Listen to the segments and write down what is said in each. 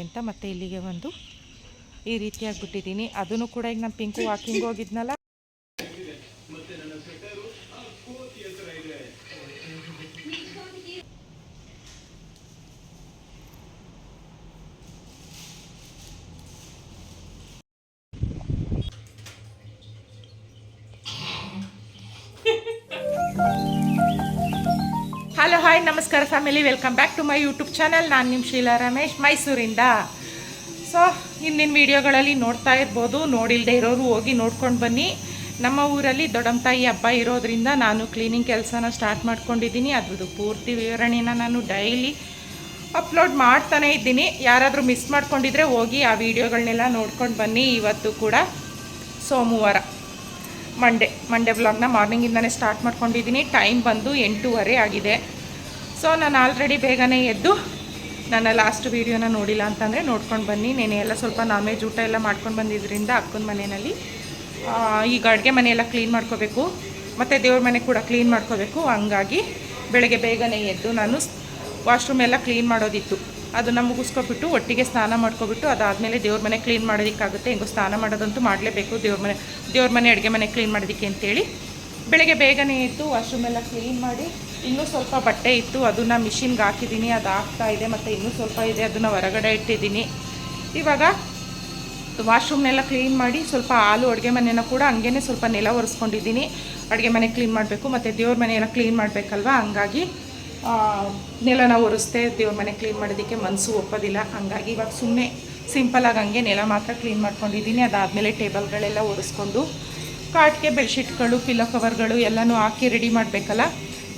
ಅಂತ ಮತ್ತೆ ಇಲ್ಲಿಗೆ ಒಂದು ಈ ರೀತಿಯಾಗಿ ಬಿಟ್ಟಿದ್ದೀನಿ ಅದನ್ನು ಕೂಡ ಈಗ ನಾನು ಪಿಂಕು ವಾಕಿಂಗ್ ಹೋಗಿದ್ನಲ್ಲ? ನಮಸ್ಕಾರ family welcome back to my YouTube channel ನಾನು ನಿಮ್ಮ ಶೀಲಾ ರಮೇಶ್, ಮೈಸೂರಿಂದ. ಸೊ ಹಿಂದಿನ ವೀಡಿಯೋಗಳಲ್ಲಿ ನೋಡ್ತಾ ಇರ್ಬೋದು. ನೋಡಿಲ್ಲದೆ ಇರೋರು ಹೋಗಿ ನೋಡ್ಕೊಂಡು ಬನ್ನಿ. ನಮ್ಮ ಊರಲ್ಲಿ ದೊಡ್ಡಮ್ಮ ತಾಯಿ ಹಬ್ಬ ಇರೋದ್ರಿಂದ ನಾನು ಕ್ಲೀನಿಂಗ್ ಕೆಲಸನ ಸ್ಟಾರ್ಟ್ ಮಾಡ್ಕೊಂಡಿದ್ದೀನಿ. ಅದ್ರದ್ದು ಪೂರ್ತಿ ವಿವರಣೆನ ನಾನು ಡೈಲಿ ಅಪ್ಲೋಡ್ ಮಾಡ್ತಾನೆ ಇದ್ದೀನಿ. ಯಾರಾದರೂ ಮಿಸ್ ಮಾಡ್ಕೊಂಡಿದ್ರೆ ಹೋಗಿ ಆ ವಿಡಿಯೋಗಳನ್ನೆಲ್ಲ ನೋಡ್ಕೊಂಡು ಬನ್ನಿ. ಇವತ್ತು ಕೂಡ ಸೋಮವಾರ ಮಂಡೇ ಮಂಡೇ ಬ್ಲಾಗ್ನ ಮಾರ್ನಿಂಗಿಂದನೇ ಸ್ಟಾರ್ಟ್ ಮಾಡ್ಕೊಂಡಿದ್ದೀನಿ. ಟೈಮ್ ಬಂದು ಎಂಟೂವರೆ ಆಗಿದೆ. ಸೊ ನಾನು ಆಲ್ರೆಡಿ ಬೇಗನೆ ಎದ್ದು ನನ್ನ ಲಾಸ್ಟ್ ವೀಡಿಯೋನ ನೋಡಿಲ್ಲ ಅಂತಂದರೆ ನೋಡ್ಕೊಂಡು ಬನ್ನಿ. ನೆನೆ ಎಲ್ಲ ಸ್ವಲ್ಪ ನಾನ್ ವೆಜ್ ಊಟ ಎಲ್ಲ ಮಾಡ್ಕೊಂಡು ಬಂದಿದ್ದರಿಂದ ಅಕ್ಕನ ಮನೆಯಲ್ಲಿ. ಈಗ ಅಡುಗೆ ಮನೆಯೆಲ್ಲ ಕ್ಲೀನ್ ಮಾಡ್ಕೋಬೇಕು. ಮತ್ತು ದೇವ್ರ ಮನೆ ಕೂಡ ಕ್ಲೀನ್ ಮಾಡ್ಕೋಬೇಕು. ಹಂಗಾಗಿ ಬೆಳಗ್ಗೆ ಬೇಗನೆ ಎದ್ದು ನಾನು ವಾಶ್ರೂಮ್ ಎಲ್ಲ ಕ್ಲೀನ್ ಮಾಡೋದಿತ್ತು. ಅದನ್ನು ಮುಗಿಸ್ಕೊಬಿಟ್ಟು ಒಟ್ಟಿಗೆ ಸ್ನಾನ ಮಾಡ್ಕೊಬಿಟ್ಟು ಅದಾದಮೇಲೆ ದೇವ್ರ ಮನೆ ಕ್ಲೀನ್ ಮಾಡೋದಕ್ಕಾಗುತ್ತೆ. ಹೆಂಗೋ ಸ್ನಾನ ಮಾಡೋದಂತೂ ಮಾಡಲೇಬೇಕು. ದೇವ್ರ ಮನೆ ದೇವ್ರ ಮನೆ ಅಡುಗೆ ಮನೆ ಕ್ಲೀನ್ ಮಾಡೋದಕ್ಕೆ ಅಂತೇಳಿ. ಬೆಳಗ್ಗೆ ಬೇಗನೆ ಎದ್ದು ವಾಶ್ರೂಮ್ ಎಲ್ಲ ಕ್ಲೀನ್ ಮಾಡಿ ಇನ್ನೂ ಸ್ವಲ್ಪ ಬಟ್ಟೆ ಇತ್ತು ಅದನ್ನು ಮಿಷಿನ್ಗೆ ಹಾಕಿದ್ದೀನಿ, ಅದು ಆಗ್ತಾ ಇದೆ ಮತ್ತು ಇನ್ನೂ ಸ್ವಲ್ಪ ಇದೆ, ಅದನ್ನು ಹೊರಗಡೆ ಇಟ್ಟಿದ್ದೀನಿ. ಇವಾಗ ವಾಶ್ರೂಮ್ನೆಲ್ಲ ಕ್ಲೀನ್ ಮಾಡಿ ಸ್ವಲ್ಪ ಹಾಲು ಅಡುಗೆ ಮನೆಯನ್ನು ಕೂಡ ಹಂಗೇ ಸ್ವಲ್ಪ ನೆಲ ಒರೆಸ್ಕೊಂಡಿದ್ದೀನಿ. ಅಡುಗೆ ಮನೆ ಕ್ಲೀನ್ ಮಾಡಬೇಕು, ಮತ್ತು ದೇವ್ರ ಮನೆಯೆಲ್ಲ ಕ್ಲೀನ್ ಮಾಡಬೇಕಲ್ವ? ಹಂಗಾಗಿ ನೆಲನ ಒರೆಸ್ದೆ ದೇವ್ರ ಮನೆ ಕ್ಲೀನ್ ಮಾಡೋದಕ್ಕೆ ಮನಸ್ಸು ಒಪ್ಪೋದಿಲ್ಲ. ಹಂಗಾಗಿ ಇವಾಗ ಸುಮ್ಮನೆ ಸಿಂಪಲಾಗಿ ಹಂಗೆ ನೆಲ ಮಾತ್ರ ಕ್ಲೀನ್ ಮಾಡ್ಕೊಂಡಿದ್ದೀನಿ. ಅದಾದಮೇಲೆ ಟೇಬಲ್ಗಳೆಲ್ಲ ಒರೆಸ್ಕೊಂಡು, ಕಾಟ್ಗೆ ಬೆಡ್ಶೀಟ್ಗಳು, ಪಿಲ್ಲೋ ಕವರ್ಗಳು ಎಲ್ಲನೂ ಹಾಕಿ ರೆಡಿ ಮಾಡಬೇಕಲ್ಲ?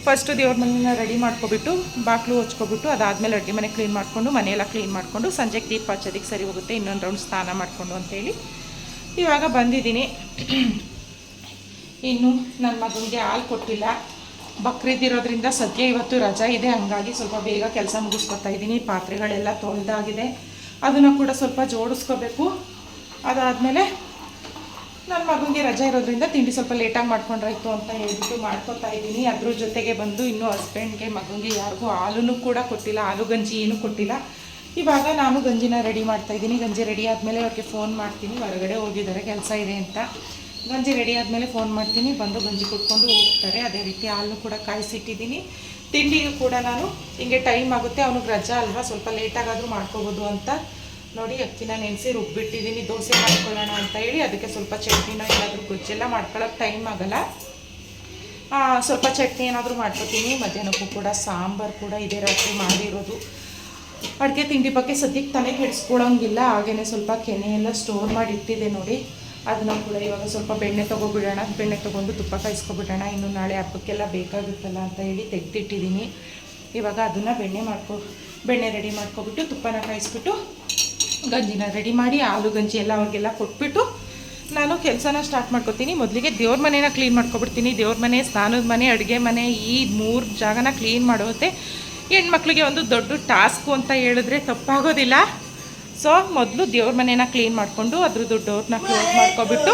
ಫಸ್ಟು ದೇವ್ರ ಮನೆನ ರೆಡಿ ಮಾಡ್ಕೊಬಿಟ್ಟು ಬಾಗಿಲು ಹೊಚ್ಕೊಬಿಟ್ಟು, ಅದಾದಮೇಲೆ ಅಡುಗೆ ಮನೆ ಕ್ಲೀನ್ ಮಾಡಿಕೊಂಡು, ಮನೆಯೆಲ್ಲ ಕ್ಲೀನ್ ಮಾಡಿಕೊಂಡು, ಸಂಜೆಗೆ ದೀಪ ಹಚ್ಚೋದಕ್ಕೆ ಸರಿ ಹೋಗುತ್ತೆ, ಇನ್ನೊಂದು ರೌಂಡ್ ಸ್ನಾನ ಮಾಡಿಕೊಂಡು ಅಂತೇಳಿ. ಇವಾಗ ಬಂದಿದ್ದೀನಿ. ಇನ್ನು ನನ್ನ ಮಗನಿಗೆ ಹಾಲು ಕೊಟ್ಟಿಲ್ಲ. ಬಕ್ರಿದ್ದಿರೋದ್ರಿಂದ ಸದ್ಯ ಇವತ್ತು ರಜಾ ಇದೆ, ಹಂಗಾಗಿ ಸ್ವಲ್ಪ ಬೇಗ ಕೆಲಸ ಮುಗಿಸ್ಕೊತಾ ಇದ್ದೀನಿ. ಪಾತ್ರೆಗಳೆಲ್ಲ ತೊಳೆದಾಗಿದೆ. ಅದನ್ನು ಕೂಡ ಸ್ವಲ್ಪ ಜೋಡಿಸ್ಕೋಬೇಕು. ಅದಾದಮೇಲೆ ನನ್ನ ಮಗನಿಗೆ ರಜಾ ಇರೋದ್ರಿಂದ ತಿಂಡಿ ಸ್ವಲ್ಪ ಲೇಟಾಗಿ ಮಾಡ್ಕೊಂಡ್ರಾಯ್ತು ಅಂತ ಹೇಳ್ಬಿಟ್ಟು ಮಾಡ್ಕೊತಾ ಇದ್ದೀನಿ. ಅದ್ರ ಜೊತೆಗೆ ಬಂದು ಇನ್ನೂ ಹಸ್ಬೆಂಡ್ಗೆ ಮಗನಿಗೆ ಯಾರಿಗೂ ಹಾಲೂ ಕೂಡ ಕೊಟ್ಟಿಲ್ಲ, ಹಾಲು ಗಂಜಿ ಏನೂ ಕೊಟ್ಟಿಲ್ಲ. ಇವಾಗ ನಾನು ಗಂಜಿನ ರೆಡಿ ಮಾಡ್ತಾ ಇದ್ದೀನಿ. ಗಂಜಿ ರೆಡಿ ಆದಮೇಲೆ ಅವ್ರಿಗೆ ಫೋನ್ ಮಾಡ್ತೀನಿ. ಹೊರಗಡೆ ಹೋಗಿದ್ದಾರೆ, ಕೆಲಸ ಇದೆ ಅಂತ. ಗಂಜಿ ರೆಡಿ ಆದಮೇಲೆ ಫೋನ್ ಮಾಡ್ತೀನಿ. ಬಂದು ಗಂಜಿ ಕುಟ್ಕೊಂಡು ಹೋಗ್ತಾರೆ. ಅದೇ ರೀತಿ ಹಾಲು ಕೂಡ ಕಾಯಿಸಿಟ್ಟಿದ್ದೀನಿ. ತಿಂಡಿಗೂ ಕೂಡ ನಾನು, ಹಿಂಗೆ ಟೈಮ್ ಆಗುತ್ತೆ. ಅವನಿಗೆ ರಜಾ ಅಲ್ವಾ? ಸ್ವಲ್ಪ ಲೇಟಾಗಾದರೂ ಮಾಡ್ಕೋಬೋದು ಅಂತ. ನೋಡಿ, ಅಕ್ಕಿನ ನೆನೆಸಿ ರುಬ್ಬಿಟ್ಟಿದ್ದೀನಿ ದೋಸೆ ಮಾಡ್ಕೊಳ್ಳೋಣ ಅಂತ ಹೇಳಿ ಅದಕ್ಕೆ ಸ್ವಲ್ಪ ಚಟ್ನಿನ ಏನಾದರೂ ಗೊಜ್ಜೆಲ್ಲ ಮಾಡ್ಕೊಳ್ಳೋಕೆ ಟೈಮ್ ಆಗಲ್ಲ. ಸ್ವಲ್ಪ ಚಟ್ನಿ ಏನಾದರೂ ಮಾಡ್ಕೊತೀನಿ. ಮಧ್ಯಾಹ್ನಕ್ಕೂ ಕೂಡ ಸಾಂಬಾರು ಕೂಡ ಇದೇ ರಾತ್ರಿ ಮಾಡಿರೋದು. ಅಡುಗೆ ತಿಂಡಿ ಬಗ್ಗೆ ಸದ್ಯಕ್ಕೆ ತಲೆ ಕೆಡಿಸ್ಕೊಳ್ಳೋಂಗಿಲ್ಲ ಹಾಗೆಯೇ ಸ್ವಲ್ಪ ಕೆನೆ ಎಲ್ಲ ಸ್ಟೋರ್ ಮಾಡಿ ಇಟ್ಟಿದೆ ನೋಡಿ. ಅದನ್ನ ಕೂಡ ಇವಾಗ ಸ್ವಲ್ಪ ಬೆಣ್ಣೆ ತೊಗೊಬಿಡೋಣ. ಬೆಣ್ಣೆ ತೊಗೊಂಡು ತುಪ್ಪ ಕಾಯಿಸ್ಕೊಬಿಡೋಣ. ಇನ್ನು ನಾಳೆ ಹಬ್ಬಕ್ಕೆಲ್ಲ ಬೇಕಾಗುತ್ತಲ್ಲ ಅಂತ ಹೇಳಿ ತೆಗೆದಿಟ್ಟಿದ್ದೀನಿ ಇವಾಗ ಅದನ್ನು ಬೆಣ್ಣೆ ಮಾಡ್ಕೊ, ಬೆಣ್ಣೆ ರೆಡಿ ಮಾಡ್ಕೊಬಿಟ್ಟು ತುಪ್ಪನ ಕಾಯಿಸ್ಬಿಟ್ಟು ಗಂಜಿನ ರೆಡಿ ಮಾಡಿ ಹಾಲು ಗಂಜಿ ಎಲ್ಲ ಅವ್ರಿಗೆಲ್ಲ ಕೊಟ್ಬಿಟ್ಟು ನಾನು ಕೆಲಸನ ಸ್ಟಾರ್ಟ್ ಮಾಡ್ಕೊತೀನಿ. ಮೊದಲಿಗೆ ದೇವ್ರ ಮನೇನ ಕ್ಲೀನ್ ಮಾಡ್ಕೊಬಿಡ್ತೀನಿ. ದೇವ್ರ ಮನೆ, ಸ್ನಾನದ ಮನೆ, ಅಡುಗೆ ಮನೆ ಈ ಮೂರು ಜಾಗನ ಕ್ಲೀನ್ ಮಾಡೋತ್ತೆ. ಹೆಣ್ಮಕ್ಳಿಗೆ ಒಂದು ದೊಡ್ಡ ಟಾಸ್ಕು ಅಂತ ಹೇಳಿದ್ರೆ ತಪ್ಪಾಗೋದಿಲ್ಲ. ಸೊ ಮೊದಲು ದೇವ್ರ ಮನೇನ ಕ್ಲೀನ್ ಮಾಡಿಕೊಂಡು ಅದ್ರದ್ದು ಡೋರ್ನ ಕ್ಲೋಸ್ ಮಾಡ್ಕೊಬಿಟ್ಟು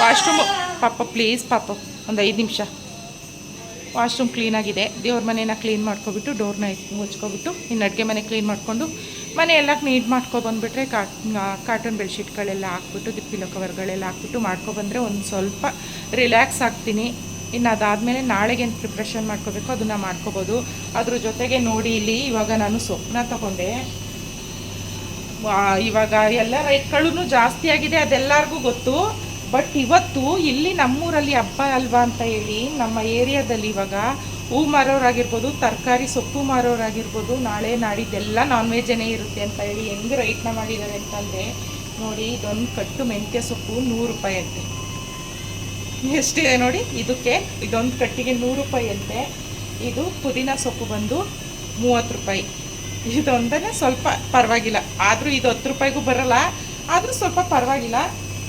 ವಾಶ್ರೂಮು ಪಾಪ ಪ್ಲೀಸ್ ಪಾಪ, ಒಂದು ಐದು ನಿಮಿಷ. ವಾಶ್ರೂಮ್ ಕ್ಲೀನಾಗಿದೆ ದೇವ್ರ ಮನೇನ ಕ್ಲೀನ್ ಮಾಡ್ಕೊಬಿಟ್ಟು ಡೋರ್ನ ಮುಚ್ಕೊಬಿಟ್ಟು ಇನ್ನು ಅಡುಗೆ ಮನೆ ಕ್ಲೀನ್ ಮಾಡಿಕೊಂಡು ಮನೆ ಎಲ್ಲ ಮಾಡ್ಕೊ ಮಾಡ್ಕೊಬಂದ್ಬಿಟ್ರೆ ಕಾಟ್ ಕಾಟನ್ ಬೆಡ್ಶೀಟ್ಗಳೆಲ್ಲ ಹಾಕ್ಬಿಟ್ಟು ದಿಪ್ಪಿಲ ಕವರ್ಗಳೆಲ್ಲ ಹಾಕ್ಬಿಟ್ಟು ಮಾಡ್ಕೊಬಂದರೆ ಒಂದು ಸ್ವಲ್ಪ ರಿಲ್ಯಾಕ್ಸ್ ಆಗ್ತೀನಿ. ಇನ್ನು ಅದಾದಮೇಲೆ ನಾಳೆಗೇನು ಪ್ರಿಪ್ರೇಷನ್ ಮಾಡ್ಕೋಬೇಕು ಅದನ್ನು ಮಾಡ್ಕೋಬೋದು. ಅದ್ರ ಜೊತೆಗೆ ನೋಡಿ ಇಲ್ಲಿ ಇವಾಗ ನಾನು ಸೊಪ್ಪನ್ನ ತಗೊಂಡೆ. ಇವಾಗ ಎಲ್ಲ ರೈಟ್ಗಳೂ ಜಾಸ್ತಿ ಆಗಿದೆ, ಅದೆಲ್ಲರಿಗೂ ಗೊತ್ತು. ಬಟ್ ಇವತ್ತು ಇಲ್ಲಿ ನಮ್ಮೂರಲ್ಲಿ ಹಬ್ಬ ಅಲ್ವಾ ಅಂತ ಹೇಳಿ, ನಮ್ಮ ಏರಿಯಾದಲ್ಲಿ ಇವಾಗ ಹೂ ಮಾರೋರಾಗಿರ್ಬೋದು, ತರಕಾರಿ ಸೊಪ್ಪು ಮಾರೋರಾಗಿರ್ಬೋದು, ನಾಳೆ ನಾಡಿದ್ದೆಲ್ಲ ನಾನ್ ವೆಜ್ಜೇ ಇರುತ್ತೆ ಅಂತ ಹೇಳಿ ಹೆಂಗೆ ರೈಟ್ನ ಮಾಡಿದ್ದಾರೆ ಅಂತಂದರೆ, ನೋಡಿ ಇದೊಂದು ಕಟ್ಟು ಮೆಂತ್ಯ ಸೊಪ್ಪು ನೂರು ರೂಪಾಯಿ ಅಂತೆ. ಎಷ್ಟಿದೆ ನೋಡಿ, ಇದಕ್ಕೆ ಇದೊಂದು ಕಟ್ಟಿಗೆ ನೂರು ರೂಪಾಯಿ ಅಂತೆ. ಇದು ಪುದೀನ ಸೊಪ್ಪು ಬಂದು ಮೂವತ್ತು ರೂಪಾಯಿ. ಇದೊಂದನೇ ಸ್ವಲ್ಪ ಪರವಾಗಿಲ್ಲ. ಆದರೂ ಇದು ಹತ್ತು ರೂಪಾಯಿಗೂ ಬರಲ್ಲ. ಆದರೂ ಸ್ವಲ್ಪ ಪರವಾಗಿಲ್ಲ.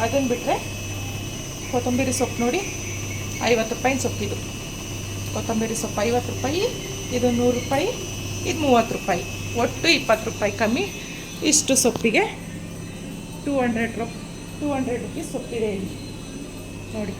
ಅದನ್ನು ಬಿಟ್ಟರೆ ಕೊತ್ತಂಬರಿ ಸೊಪ್ಪು ನೋಡಿ, ಐವತ್ತು ರೂಪಾಯಿ ಸೊಪ್ಪಿದು. ಕೊತ್ತಂಬರಿ ಸೊಪ್ಪು ಐವತ್ತು ರೂಪಾಯಿ, ಇದು ನೂರು ರೂಪಾಯಿ, ಇದು ಮೂವತ್ತು ರೂಪಾಯಿ. ಒಟ್ಟು ಇಪ್ಪತ್ತು ರೂಪಾಯಿ ಕಮ್ಮಿ. ಇಷ್ಟು ಸೊಪ್ಪಿಗೆ two hundred rupee two hundred rupees ಸೊಪ್ಪಿದೆ ಇಲ್ಲಿ. ನೋಡಿ.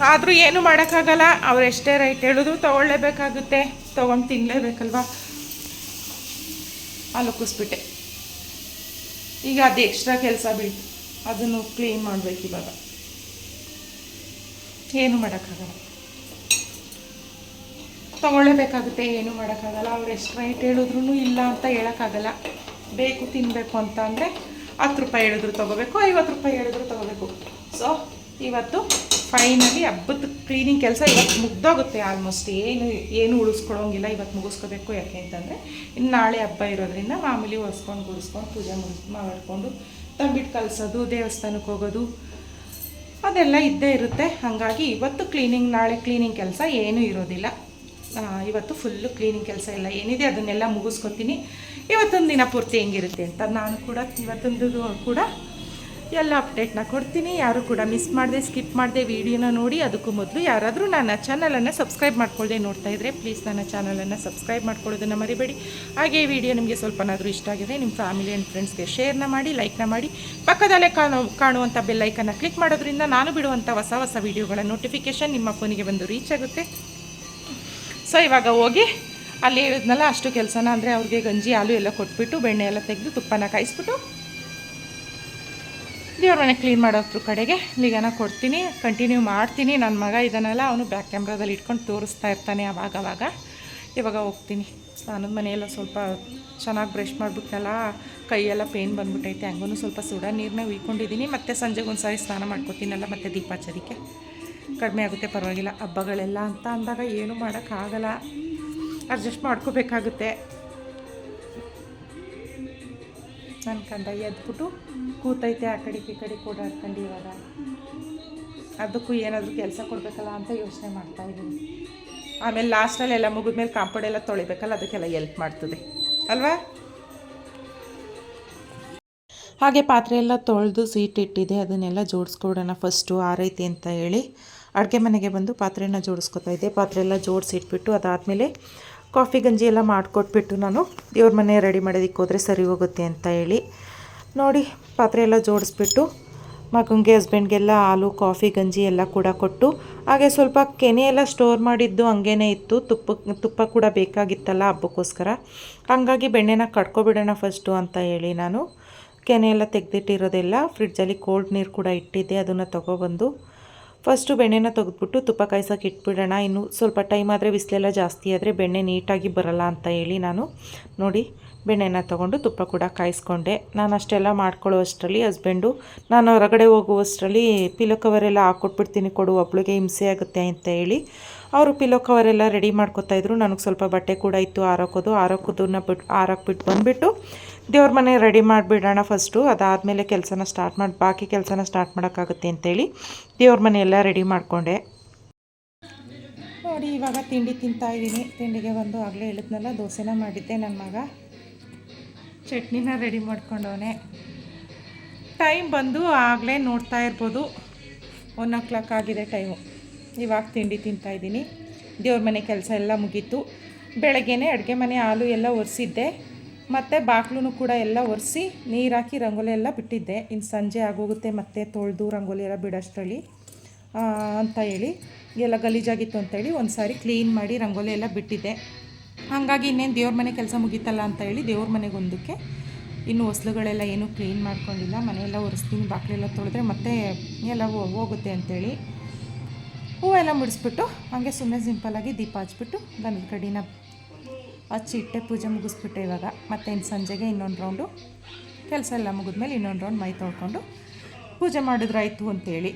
ಆದರೂ ಏನು ಮಾಡೋಕ್ಕಾಗಲ್ಲ. ಅವ್ರು ಎಷ್ಟೇ ರೈಟ್ ಹೇಳಿದ್ರು ತೊಗೊಳ್ಳೇಬೇಕಾಗುತ್ತೆ. ತೊಗೊಂಡು ತಿನ್ನಲೇಬೇಕಲ್ವಾ ಅಲ್ಲಿ ಕುಸ್ಬಿಟ್ಟೆ. ಈಗ ಅದು ಎಕ್ಸ್ಟ್ರಾ ಕೆಲಸ ಬಿಡಿ ಅದನ್ನು ಕ್ಲೀನ್ ಮಾಡಬೇಕು ಇವಾಗ. ಏನು ಮಾಡೋಕ್ಕಾಗಲ್ಲ. ತೊಗೊಳ್ಳೇಬೇಕಾಗುತ್ತೆ, ಏನು ಮಾಡೋಕ್ಕಾಗಲ್ಲ. ಅವ್ರು ಎಷ್ಟು ರೈಟ್ ಹೇಳಿದ್ರು ಇಲ್ಲ ಅಂತ ಹೇಳೋಕ್ಕಾಗಲ್ಲ. ಬೇಕು ತಿನ್ನಬೇಕು ಅಂತ ಅಂದರೆ ಹತ್ತು ರೂಪಾಯಿ ಹೇಳಿದ್ರು ತೊಗೋಬೇಕು, ಐವತ್ತು ರೂಪಾಯಿ ಹೇಳಿದ್ರು ತೊಗೋಬೇಕು. ಸೊ ಇವತ್ತು ಫೈನಲಿ ಹಬ್ಬದ ಕ್ಲೀನಿಂಗ್ ಕೆಲಸ ಇವತ್ತು ಮುಗ್ದೋಗುತ್ತೆ ಆಲ್ಮೋಸ್ಟ್. ಏನು ಏನು ಉಳಿಸ್ಕೊಳ್ಳೋಂಗಿಲ್ಲ ಇವತ್ತು ಮುಗಿಸ್ಕೋಬೇಕು ಯಾಕೆ ಅಂತಂದರೆ, ಇನ್ನು ನಾಳೆ ಹಬ್ಬ ಇರೋದ್ರಿಂದ ಮಾಮೂಲಿ ಒರೆಸ್ಕೊಂಡು ಗುಡಿಸ್ಕೊಂಡು ಪೂಜೆ ಮಾಡ್ಕೊಂಡು ತಂಬಿಟ್ಟು ಕಲಿಸೋದು, ದೇವಸ್ಥಾನಕ್ಕೆ ಹೋಗೋದು, ಅದೆಲ್ಲ ಇದ್ದೇ ಇರುತ್ತೆ. ಹಾಗಾಗಿ ಇವತ್ತು ಕ್ಲೀನಿಂಗ್, ನಾಳೆ ಕ್ಲೀನಿಂಗ್ ಕೆಲಸ ಏನೂ ಇರೋದಿಲ್ಲ. ಇವತ್ತು ಫುಲ್ಲು ಕ್ಲೀನಿಂಗ್ ಕೆಲಸ ಎಲ್ಲ ಏನಿದೆ ಅದನ್ನೆಲ್ಲ ಮುಗಿಸ್ಕೊತೀನಿ. ಇವತ್ತೊಂದು ದಿನ ಪೂರ್ತಿ ಹೆಂಗಿರುತ್ತೆ ಅಂತ ನಾನು ಕೂಡ, ಇವತ್ತೊಂದು ಕೂಡ ಎಲ್ಲ ಅಪ್ಡೇಟ್ನ ಕೊಡ್ತೀನಿ. ಯಾರು ಕೂಡ ಮಿಸ್ ಮಾಡದೆ ಸ್ಕಿಪ್ ಮಾಡದೆ ವೀಡಿಯೋನ ನೋಡಿ, ಅದಕ್ಕೂ ಮೊದಲು ಯಾರಾದರೂ ನನ್ನ ಚಾನಲನ್ನು ಸಬ್ಸ್ಕ್ರೈಬ್ ಮಾಡ್ಕೊಳ್ಳದೆ ನೋಡ್ತಾ ಇದ್ದರೆ ಪ್ಲೀಸ್ ನನ್ನ ಚಾನಲನ್ನು ಸಬ್ಸ್ಕ್ರೈಬ್ ಮಾಡ್ಕೊಳ್ಳೋದನ್ನು ಮರಿಬೇಡಿ. ಹಾಗೆ ಈ ವಿಡಿಯೋ ನಿಮಗೆ ಸ್ವಲ್ಪನಾದರೂ ಇಷ್ಟ ಆಗಿದೆ ನಿಮ್ಮ ಫ್ಯಾಮಿಲಿ ಆ್ಯಂಡ್ ಫ್ರೆಂಡ್ಸ್ಗೆ ಶೇರ್ನ ಮಾಡಿ ಲೈಕ್ನ ಮಾಡಿ. ಪಕ್ಕದಲ್ಲೇ ಕಾಣು ಕಾಣುವಂಥ ಬೆಲ್ಲೈಕನ್ನು ಕ್ಲಿಕ್ ಮಾಡೋದ್ರಿಂದ ನಾನು ಬಿಡುವಂಥ ಹೊಸ ಹೊಸ ವೀಡಿಯೋಗಳ ನೋಟಿಫಿಕೇಷನ್ ನಿಮ್ಮ ಫೋನಿಗೆ ಬಂದು ರೀಚ್ ಆಗುತ್ತೆ. ಸೊ ಇವಾಗ ಹೋಗಿ ಅಲ್ಲಿ ಹೇಳಿದ್ನಲ್ಲ, ಅಷ್ಟು ಕೆಲಸನ ಅಂದರೆ ಅವ್ರಿಗೆ ಗಂಜಿ, ಹಾಲು ಎಲ್ಲ ಕೊಟ್ಬಿಟ್ಟು, ಬೆಣ್ಣೆ ಎಲ್ಲ ತೆಗೆದು ತುಪ್ಪನ ಕಾಯಿಸ್ಬಿಟ್ಟು ದೇವ್ರ ಮನೆ ಕ್ಲೀನ್ ಮಾಡೋದ್ರ ಕಡೆಗೆ. ಲಿಗನ ಕೊಡ್ತೀನಿ ಕಂಟಿನ್ಯೂ ಮಾಡ್ತೀನಿ. ನನ್ನ ಮಗ ಇದನ್ನೆಲ್ಲ ಅವನು ಬ್ಯಾಕ್ ಕ್ಯಾಮ್ರಾದಲ್ಲಿ ಇಟ್ಕೊಂಡು ತೋರಿಸ್ತಾ ಇರ್ತಾನೆ ಅವಾಗ ಅವಾಗ. ಇವಾಗ ಹೋಗ್ತೀನಿ. ಸ್ನಾನದ ಮನೆಯೆಲ್ಲ ಸ್ವಲ್ಪ ಚೆನ್ನಾಗಿ ಬ್ರಷ್ ಮಾಡಿಬಿಟ್ಟಲ್ಲ ಕೈಯೆಲ್ಲ ಪೇನ್ ಬಂದ್ಬಿಟ್ಟೈತೆ ಹಂಗೂ ಸ್ವಲ್ಪ ಸುಡ ನೀರನ್ನ ಉಯ್ಕೊಂಡಿದ್ದೀನಿ ಮತ್ತು ಸಂಜೆಗೆ ಒಂದು ಸಾರಿ ಸ್ನಾನ ಮಾಡ್ಕೊತೀನಲ್ಲ, ಮತ್ತು ದೀಪ ಹಚ್ಚೋದಕ್ಕೆ ಕಡಿಮೆ ಆಗುತ್ತೆ, ಪರವಾಗಿಲ್ಲ. ಹಬ್ಬಗಳೆಲ್ಲ ಅಂತ ಅಂದಾಗ ಏನೂ ಮಾಡೋಕ್ಕಾಗಲ್ಲ. ಅಡ್ಜಸ್ಟ್ ಮಾಡ್ಕೋಬೇಕಾಗುತ್ತೆ. ನನ್ನ ಕಂಡ ಎದ್ಬಿಟ್ಟು ಕೂತೈತೆ ಆ ಕಡೆ ಈ ಕಡೆ ಓಡಾಡ್ಕೊಂಡು ಇವಾಗ. ಅದಕ್ಕೂ ಏನಾದರೂ ಕೆಲಸ ಕೊಡಬೇಕಲ್ಲ ಅಂತ ಯೋಚನೆ ಮಾಡ್ತಾ ಇದ್ದೀನಿ. ಆಮೇಲೆ ಲಾಸ್ಟಲ್ಲಿ ಎಲ್ಲ ಮುಗಿದ್ಮೇಲೆ ಕಾಂಪೌಂಡ್ ಎಲ್ಲ ತೊಳಿಬೇಕಲ್ಲ, ಅದಕ್ಕೆಲ್ಲ ಎಲ್ಪ್ ಮಾಡ್ತದೆ. ಅಲ್ವಾ? ಹಾಗೆ ಪಾತ್ರೆ ಎಲ್ಲ ತೊಳೆದು ಸೀಟ್ ಇಟ್ಟಿದೆ, ಅದನ್ನೆಲ್ಲ ಜೋಡಿಸ್ಕೊಡೋಣ ಫಸ್ಟು ಆರೈತೆ ಅಂತ ಹೇಳಿ. ಅಡುಗೆ ಮನೆಗೆ ಬಂದು ಪಾತ್ರೆನ ಜೋಡಿಸ್ಕೊತಾ ಇದ್ದೆ. ಪಾತ್ರೆ ಎಲ್ಲ ಜೋಡಿಸಿಟ್ಬಿಟ್ಟು ಅದಾದಮೇಲೆ ಕಾಫಿ ಗಂಜಿ ಎಲ್ಲ ಮಾಡಿಕೊಟ್ಬಿಟ್ಟು ನಾನು ದೇವ್ರ ಮನೆ ರೆಡಿ ಮಾಡೋದಕ್ಕೆ ಹೋದರೆ ಸರಿ ಹೋಗುತ್ತೆ ಅಂತ ಹೇಳಿ ನೋಡಿ, ಪಾತ್ರೆ ಎಲ್ಲ ಜೋಡಿಸ್ಬಿಟ್ಟು ಮಗನಿಗೆ ಹಸ್ಬೆಂಡ್ಗೆಲ್ಲ ಹಾಲು, ಕಾಫಿ, ಗಂಜಿ ಎಲ್ಲ ಕೂಡ ಕೊಟ್ಟು, ಹಾಗೆ ಸ್ವಲ್ಪ ಕೆನೆ ಎಲ್ಲ ಸ್ಟೋರ್ ಮಾಡಿದ್ದು ಹಂಗೇನೆ ಇತ್ತು. ತುಪ್ಪ ತುಪ್ಪ ಕೂಡ ಬೇಕಾಗಿತ್ತಲ್ಲ ಹಬ್ಬಕ್ಕೋಸ್ಕರ. ಹಾಗಾಗಿ ಬೆಣ್ಣೆನ ಕಟ್ಕೊಬಿಡೋಣ ಫಸ್ಟು ಅಂತ ಹೇಳಿ ನಾನು. ಕೆನೆ ಎಲ್ಲ ತೆಗೆದಿಟ್ಟಿರೋದೆಲ್ಲ ಫ್ರಿಡ್ಜಲ್ಲಿ ಕೋಲ್ಡ್ ನೀರು ಕೂಡ ಇಟ್ಟಿದ್ದೆ, ಅದನ್ನು ತೊಗೊಬಂದು. ಫಸ್ಟು ಬೆಣ್ಣೆನ ತೆಗೆದ್ಬಿಟ್ಟು ತುಪ್ಪ ಕಾಯ್ಸೋಕೆ ಇಟ್ಬಿಡೋಣ. ಇನ್ನು ಸ್ವಲ್ಪ ಟೈಮ್ ಆದರೆ ಬಿಸಿಲೆಲ್ಲ ಜಾಸ್ತಿ ಆದರೆ ಬೆಣ್ಣೆ ನೀಟಾಗಿ ಬರಲ್ಲ ಅಂತ ಹೇಳಿ ನಾನು ನೋಡಿ ಬೆಣ್ಣೆನ ತೊಗೊಂಡು ತುಪ್ಪ ಕೂಡ ಕಾಯಿಸ್ಕೊಂಡೆ. ನಾನು ಅಷ್ಟೆಲ್ಲ ಮಾಡ್ಕೊಳ್ಳೋ ಅಷ್ಟರಲ್ಲಿ ಹಸ್ಬೆಂಡು, ನಾನು ಹೊರಗಡೆ ಹೋಗುವಷ್ಟರಲ್ಲಿ ಪಿಲೋ ಕವರೆಲ್ಲ ಹಾಕ್ಕೊಟ್ಬಿಡ್ತೀನಿ ಕೊಡು, ಒಬ್ಳಿಗೆ ಹಿಂಸೆ ಆಗುತ್ತೆ ಅಂತ ಹೇಳಿ ಅವರು ಪಿಲೋ ಕವರೆಲ್ಲ ರೆಡಿ ಮಾಡ್ಕೊತಾಯಿದ್ರು ನನಗೆ ಸ್ವಲ್ಪ ಬಟ್ಟೆ ಕೂಡ ಇತ್ತು ಆರೋಕೋದು. ಆರೋಕೋದನ್ನ ಬಿಟ್ಟು ಆರೋಕ್ಬಿಟ್ಟು ಬಂದುಬಿಟ್ಟು ದೇವ್ರ ಮನೆ ರೆಡಿ ಮಾಡಿಬಿಡೋಣ ಫಸ್ಟು ಅದಾದಮೇಲೆ ಕೆಲಸನ ಸ್ಟಾರ್ಟ್ ಮಾಡಿ, ಬಾಕಿ ಕೆಲಸನ ಸ್ಟಾರ್ಟ್ ಮಾಡೋಕ್ಕಾಗುತ್ತೆ ಅಂತೇಳಿ ದೇವ್ರ ಮನೆ ಎಲ್ಲ ರೆಡಿ ಮಾಡಿಕೊಂಡೆ. ನೋಡಿ ಇವಾಗ ತಿಂಡಿ ತಿಂತಾ ಇದ್ದೀನಿ. ತಿಂಡಿಗೆ ಬಂದು ಆಗಲೇ ಹೇಳಿದ್ನಲ್ಲ ದೋಸೆನ ಮಾಡಿದ್ದೆ ನನ್ನ ಮಗ. ಚಟ್ನಿನ ರೆಡಿ ಮಾಡ್ಕೊಂಡವನೆ. ಟೈಮ್ ಬಂದು ಆಗಲೇ ನೋಡ್ತಾ ಇರ್ಬೋದು. ಒನ್ ಓ ಕ್ಲಾಕ್ ಆಗಿದೆ ಟೈಮು ಇವಾಗ ತಿಂಡಿ ತಿಂತಾ ಇದ್ದೀನಿ. ದೇವ್ರ ಮನೆ ಕೆಲಸ ಎಲ್ಲ ಮುಗೀತು. ಬೆಳಗ್ಗೆನೇ ಅಡುಗೆ ಮನೆ, ಹಾಲು ಎಲ್ಲ ಒರೆಸಿದ್ದೆ. ಮತ್ತು ಬಾಗಿಲು ಕೂಡ ಎಲ್ಲ ಒರೆಸಿ ನೀರಾಕಿ ರಂಗೋಲಿ ಎಲ್ಲ ಬಿಟ್ಟಿದ್ದೆ. ಇನ್ನು ಸಂಜೆ ಆಗೋಗುತ್ತೆ ಮತ್ತೆ ತೊಳೆದು ರಂಗೋಲಿ ಎಲ್ಲ ಬಿಡೋಷ್ಟರಲ್ಲಿ ಅಂತ ಹೇಳಿ, ಎಲ್ಲ ಗಲೀಜಾಗಿತ್ತು ಅಂತೇಳಿ ಒಂದು ಸಾರಿ ಕ್ಲೀನ್ ಮಾಡಿ ರಂಗೋಲಿ ಎಲ್ಲ ಬಿಟ್ಟಿದ್ದೆ. ಹಾಗಾಗಿ ಇನ್ನೇನು ದೇವ್ರ ಮನೆ ಕೆಲಸ ಮುಗೀತಲ್ಲ ಅಂತ ಹೇಳಿ ದೇವ್ರ ಮನೆಗೆ ಒಂದಕ್ಕೆ ಇನ್ನು ಹೊಸ್ಲುಗಳೆಲ್ಲ ಏನೂ ಕ್ಲೀನ್ ಮಾಡ್ಕೊಂಡಿಲ್ಲ. ಮನೆಯೆಲ್ಲ ಒರೆಸ್ತೀನಿ, ಬಾಕ್ಲೆಲ್ಲ ತೊಳೆದ್ರೆ ಮತ್ತೆ ಎಲ್ಲ ಹೋಗುತ್ತೆ ಅಂತೇಳಿ ಹೂವೆಲ್ಲ ಮುಡಿಸ್ಬಿಟ್ಟು ಹಾಗೆ ಸುಮ್ಮನೆ ಸಿಂಪಲ್ಲಾಗಿ ದೀಪ ಹಚ್ಬಿಟ್ಟು ಗಂಧದ ಕಡಿನ ಹಚ್ಚಿ ಇಟ್ಟೆ ಪೂಜೆ ಮುಗಿಸ್ಬಿಟ್ಟೆ ಇವಾಗ ಮತ್ತೆ ಇನ್ನು ಸಂಜೆಗೆ ಇನ್ನೊಂದು ರೌಂಡು ಕೆಲಸ ಎಲ್ಲ ಮುಗಿದ್ಮೇಲೆ ಇನ್ನೊಂದು ರೌಂಡ್ ಮೈ ತೊಳ್ಕೊಂಡು ಪೂಜೆ ಮಾಡಿದ್ರಾಯ್ತು ಅಂತೇಳಿ.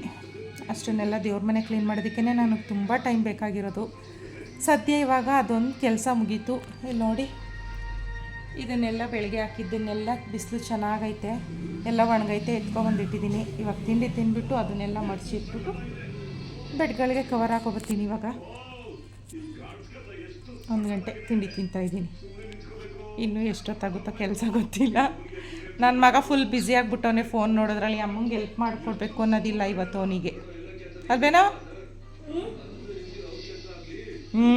ಅಷ್ಟನ್ನೆಲ್ಲ ದೇವ್ರ ಮನೆ ಕ್ಲೀನ್ ಮಾಡೋದಕ್ಕೇ ನನಗೆ ತುಂಬ ಟೈಮ್ ಬೇಕಾಗಿರೋದು. ಸದ್ಯ ಇವಾಗ ಅದೊಂದು ಕೆಲಸ ಮುಗೀತು. ಇಲ್ಲಿ ನೋಡಿ. ಇದನ್ನೆಲ್ಲ ಬೆಳಗ್ಗೆ ಹಾಕಿದ್ದನ್ನೆಲ್ಲ ಬಿಸಿಲು ಚೆನ್ನಾಗೈತೆ. ಎಲ್ಲ ಒಣಗೈತೆ ಎತ್ಕೊಬಂದಿಟ್ಟಿದ್ದೀನಿ ಇವಾಗ ತಿಂಡಿ ತಿಂದ್ಬಿಟ್ಟು ಅದನ್ನೆಲ್ಲ ಮಡಚಿ ಇಟ್ಬಿಟ್ಟು ಬೆಡ್ಗಳಿಗೆ ಕವರ್ ಹಾಕೊಬರ್ತೀನಿ ಇವಾಗ. ಒಂದು ಗಂಟೆ ತಿಂಡಿ ತಿಂತಾ ಇದ್ದೀನಿ. ಇನ್ನೂ ಎಷ್ಟೊತ್ತಾಗುತ್ತೋ ಕೆಲಸ ಗೊತ್ತಿಲ್ಲ. ನನ್ನ ಮಗ ಫುಲ್ ಬ್ಯುಸಿ ಆಗಿಬಿಟ್ಟವನೇ ಫೋನ್ ನೋಡೋದ್ರಲ್ಲಿ ಅಮ್ಮಂಗೆ ಹೆಲ್ಪ್ ಮಾಡಿಕೊಡ್ಬೇಕು ಅನ್ನೋದಿಲ್ಲ ಇವತ್ತು ಅವನಿಗೆ. ಅಲ್ವೇನೋ? ಹ್ಞೂ